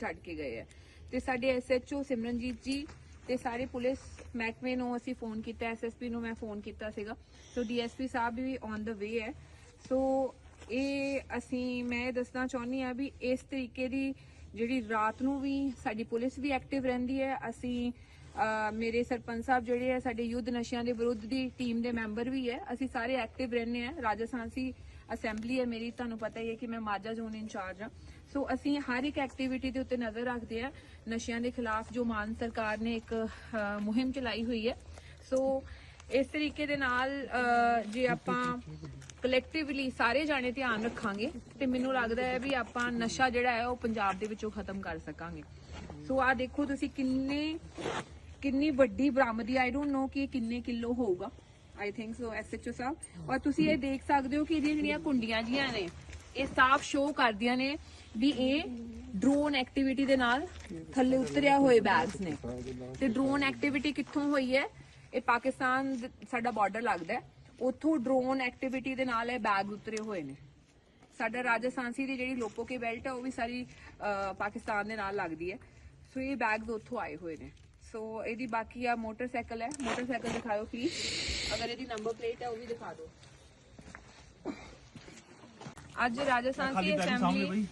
ਛੱਡ ਕੇ ਗਏ ਹੈ ਤੇ ਸਾਡੇ ਐਸਐਚਓ ਸਿਮਰਨਜੀਤ ਜੀ ਤੇ ਸਾਰੇ ਪੁਲਿਸ ਮਹਿਕਮੇ ਨੂੰ ਅਸੀਂ ਫੋਨ ਕੀਤਾ ਐਸਐਸਪੀ ਨੂੰ ਮੈਂ ਫੋਨ ਕੀਤਾ ਸੀਗਾ। ਸੋ DSP Sahib we on the ਵੇ ਹੈ। ਸੋ ਇਹ ਅਸੀਂ, ਮੈਂ ਇਹ ਦੱਸਣਾ ਚਾਹੁੰਦੀ ਆ ਵੀ ਇਸ ਤਰੀਕੇ ਦੀ ਜਿਹੜੀ ਰਾਤ ਨੂੰ ਵੀ ਸਾਡੀ ਪੁਲਿਸ ਵੀ ਐਕਟਿਵ ਰਹਿੰਦੀ ਹੈ। ਅਸੀਂ ਮੇਰੇ ਸਰਪੰਚ ਸਾਹਿਬ ਜਿਹੜੇ ਆ, ਸਾਡੇ ਯੁੱਧ ਨਸ਼ਿਆਂ ਦੇ ਵਿਰੁੱਧ ਦੀ ਟੀਮ ਦੇ ਮੈਂਬਰ ਵੀ ਹੈ। ਅਸੀਂ ਸਾਰੇ ਐਕਟਿਵ ਰਹਿੰਦੇ ਆ ਰਾਜਸਥਾਨਸੀ ਅਸੈਂਬਲੀ ਹੈ। ਮੇਰੀ, ਤੁਹਾਨੂੰ ਪਤਾ ਹੀ ਹੈ ਕਿ ਮੈਂ ਮਾਝਾ ਜ਼ੋਨ ਇੰਚਾਰਜ ਹਾਂ। ਸੋ ਅਸੀਂ ਹਰ ਇੱਕ ਐਕਟੀਵਿਟੀ ਦੇ ਉੱਤੇ ਨਜ਼ਰ ਰੱਖਦੇ ਆ ਨਸ਼ਿਆਂ ਦੇ ਖਿਲਾਫ, ਜੋ ਮਾਨ ਸਰਕਾਰ ਨੇ ਇੱਕ ਮੁਹਿੰਮ ਚਲਾਈ ਹੋਈ ਹੈ। ਸੋ ਇਸ ਤਰੀਕੇ ਦੇ ਨਾਲ ਜੇ ਆਪਾਂ ਕਲੈਕਟਿਵਲੀ ਸਾਰੇ ਜਾਣੇ ਧਿਆਨ ਰੱਖਾਂਗੇ, ਤੇ ਮੈਨੂੰ ਲੱਗਦਾ ਹੈ ਵੀ ਆਪਾਂ ਨਸ਼ਾ ਜਿਹੜਾ ਹੈ ਉਹ ਪੰਜਾਬ ਦੇ ਵਿੱਚੋਂ ਖਤਮ ਕਰ ਸਕਾਂਗੇ। ਸੋ ਆ ਦੇਖੋ ਤੁਸੀਂ ਕਿੰਨੇ, ਕਿੰਨੀ ਵੱਡੀ ਬਰਾਮਦੀ ਆਈ ਡੋਨਟ ਨੋ ਕਿ ਇਹ ਕਿੰਨੇ ਕਿਲੋ ਹੋਊਗਾ। ਆਈ ਥਿੰਕ ਸੋ ਐਸਐਚਓ ਸਾਹਿਬ। ਔਰ ਤੁਸੀਂ ਇਹ ਦੇਖ ਸਕਦੇ ਹੋ ਕਿ ਇਹਦੀਆਂ ਜਿਹੜੀਆਂ ਕੁੰਡੀਆਂ ਜੀਆਂ ਨੇ ਇਹ ਸਾਫ਼ ਸ਼ੋ ਕਰਦੀਆਂ ਨੇ ਵੀ ਇਹ ਡਰੋਨ ਐਕਟੀਵਿਟੀ ਦੇ ਨਾਲ ਥੱਲੇ ਉਤਰਿਆ ਹੋਏ ਬੈਗਸ ਨੇ। ਤੇ ਡਰੋਨ ਐਕਟੀਵਿਟੀ ਕਿੱਥੋਂ ਹੋਈ ਹੈ? ਇਹ ਪਾਕਿਸਤਾਨ ਸਾਡਾ ਬਾਰਡਰ ਲੱਗਦਾ ਹੈ। ਉੱਥੋਂ ਡਰੋਨ ਐਕਟੀਵਿਟੀ ਦੇ ਨਾਲ ਇਹ ਬੈਗ ਉਤਰੇ ਹੋਏ ਨੇ। ਸਾਡਾ ਰਾਜਸਥਾਨਸੀ ਦੀ ਜਿਹੜੀ ਲੋਪੋ ਕੇ ਬੈਲਟ ਹੈ, ਉਹ ਵੀ ਸਾਰੀ ਪਾਕਿਸਤਾਨ ਦੇ ਨਾਲ ਲੱਗਦੀ ਹੈ। ਸੋ ਇਹ ਬੈਗਸ ਉੱਥੋਂ ਆਏ ਹੋਏ ਨੇ। ਸੋ ਇਹਦੀ ਬਾਕੀ ਆ ਮੋਟਰਸਾਈਕਲ ਹੈ। ਮੋਟਰਸਾਈਕਲ ਦਿਖਾਓ ਪਲੀਜ਼ ਅਗਰ ਇਹਦੀ ਨੰਬਰ ਪਲੇਟ ਹੈ, ਉਹ ਵੀ ਦਿਖਾ ਦਿਓ। ਅੱਜ ਰਾਜਸਥਾਨ ਦੀ ਅਸੈਂਬਲੀ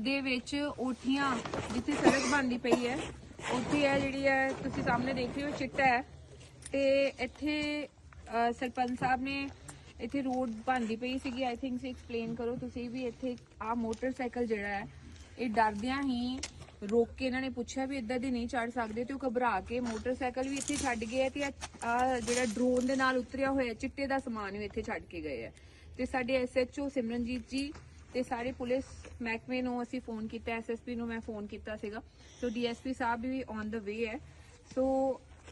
ਦੇ ਵਿੱਚ ਓਠੀਆਂ ਜਿੱਥੇ ਸੜਕ ਬਣਦੀ ਪਈ ਹੈ। ਉੱਥੇ ਹੈ ਜਿਹੜੀ ਹੈ ਤੁਸੀਂ ਸਾਹਮਣੇ ਦੇਖ ਰਹੇ ਹੋ ਚਿੱਟਾ ਹੈ। ਤੇ ਇੱਥੇ ਸਰਪੰਚ ਸਾਹਿਬ ਨੇ ਇੱਥੇ ਰੋਡ ਬਣਦੀ ਪਈ ਸੀਗੀ। ਆਈ ਥਿੰਕ ਸੀ ਐਕਸਪਲੇਨ ਕਰੋ ਤੁਸੀਂ ਵੀ ਇੱਥੇ ਆ ਮੋਟਰਸਾਈਕਲ ਜਿਹੜਾ ਹੈ ਇਹ ਡਰਦਿਆਂ ਹੀ ਰੋਕ ਕੇ ਇਹਨਾਂ ਨੇ ਪੁੱਛਿਆ ਵੀ ਇਦਾਂ ਦੀ ਨਹੀਂ ਚੜ ਸਕਦੇ ਤੇ ਉਹ ਘਬਰਾ ਕੇ ਮੋਟਰਸਾਈਕਲ ਵੀ ਇੱਥੇ ਛੱਡ ਗਏ ਤੇ ਆ ਜਿਹੜਾ ਡਰੋਨ ਦੇ ਨਾਲ ਉਤਰਿਆ ਹੋਇਆ ਚਿੱਟੇ ਦਾ ਸਮਾਨ ਵੀ ਇੱਥੇ ਛੱਡ ਕੇ ਗਏ ਆ ਤੇ ਸਾਡੇ ਐਸਐਚਓ ਸਿਮਰਨਜੀਤ ਜੀ ਤੇ ਸਾਰੇ ਪੁਲਿਸ ਮਹਿਕਮੇ ਨੂੰ ਅਸੀਂ ਫੋਨ ਕੀਤਾ ਐਸਐਸਪੀ ਨੂੰ ਮੈਂ ਫੋਨ ਕੀਤਾ ਸੀਗਾ। ਸੋ DSP Sahib we on the ਵੇ ਹੈ। ਸੋ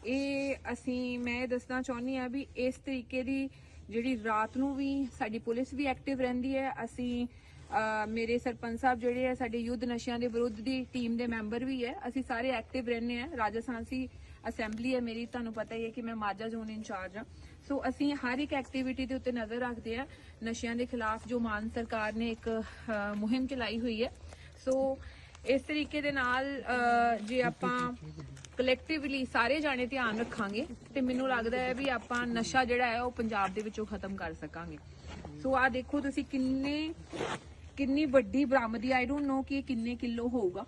ਇਹ ਅਸੀਂ, ਮੈਂ ਇਹ ਦੱਸਣਾ ਚਾਹੁੰਦੀ ਆ ਵੀ ਇਸ ਤਰੀਕੇ ਦੀ ਜਿਹੜੀ ਰਾਤ ਨੂੰ ਵੀ ਸਾਡੀ ਪੁਲਿਸ ਵੀ ਐਕਟਿਵ ਰਹਿੰਦੀ ਹੈ। ਅਸੀਂ ਮੇਰੇ ਸਰਪੰਚ ਸਾਹਿਬ ਜਿਹੜੇ ਆ ਸਾਡੇ ਯੁੱਧ ਨਸ਼ਿਆਂ ਦੇ ਵਿਰੁੱਧ ਦੀ ਟੀਮ ਦੇ ਮੈਂਬਰ ਵੀ ਹੈ। ਅਸੀਂ ਸਾਰੇ ਐਕਟਿਵ ਰਹਿੰਦੇ ਆ ਰਾਜਸਥਾਨਸੀ ਅਸੈਂਬਲੀ ਹੈ। ਮੇਰੀ, ਤੁਹਾਨੂੰ ਪਤਾ ਹੀ ਹੈ ਕਿ ਮੈਂ ਮਾਝਾ ਜ਼ੋਨ ਇੰਚਾਰਜ ਹਾਂ। ਸੋ ਅਸੀਂ ਹਰ ਇੱਕ ਐਕਟੀਵਿਟੀ ਦੇ ਉੱਤੇ ਨਜ਼ਰ ਰੱਖਦੇ ਆ ਨਸ਼ਿਆਂ ਦੇ ਖਿਲਾਫ ਜੋ ਮਾਨ ਸਰਕਾਰ ਨੇ ਇੱਕ ਮੁਹਿੰਮ ਚਲਾਈ ਹੋਈ ਹੈ। ਸੋ ਇਸ ਤਰੀਕੇ ਦੇ ਨਾਲ ਜੇ ਆਪਾਂ ਕਲੈਕਟਿਵਲੀ ਸਾਰੇ ਜਾਣੇ ਧਿਆਨ ਰੱਖਾਂਗੇ ਤੇ ਮੈਨੂੰ ਲੱਗਦਾ ਹੈ ਵੀ ਆਪਾਂ ਨਸ਼ਾ ਜਿਹੜਾ ਹੈ ਉਹ ਪੰਜਾਬ ਦੇ ਵਿੱਚੋਂ ਖਤਮ ਕਰ ਸਕਾਂਗੇ। ਸੋ ਆ ਦੇਖੋ ਤੁਸੀਂ ਕਿੰਨੇ, ਕਿੰਨੀ ਵੱਡੀ ਬਰਾਮਦੀ ਆਈ ਡੋਨਟ ਨੋ ਕਿ ਇਹ ਕਿੰਨੇ ਕਿਲੋ ਹੋਊਗਾ।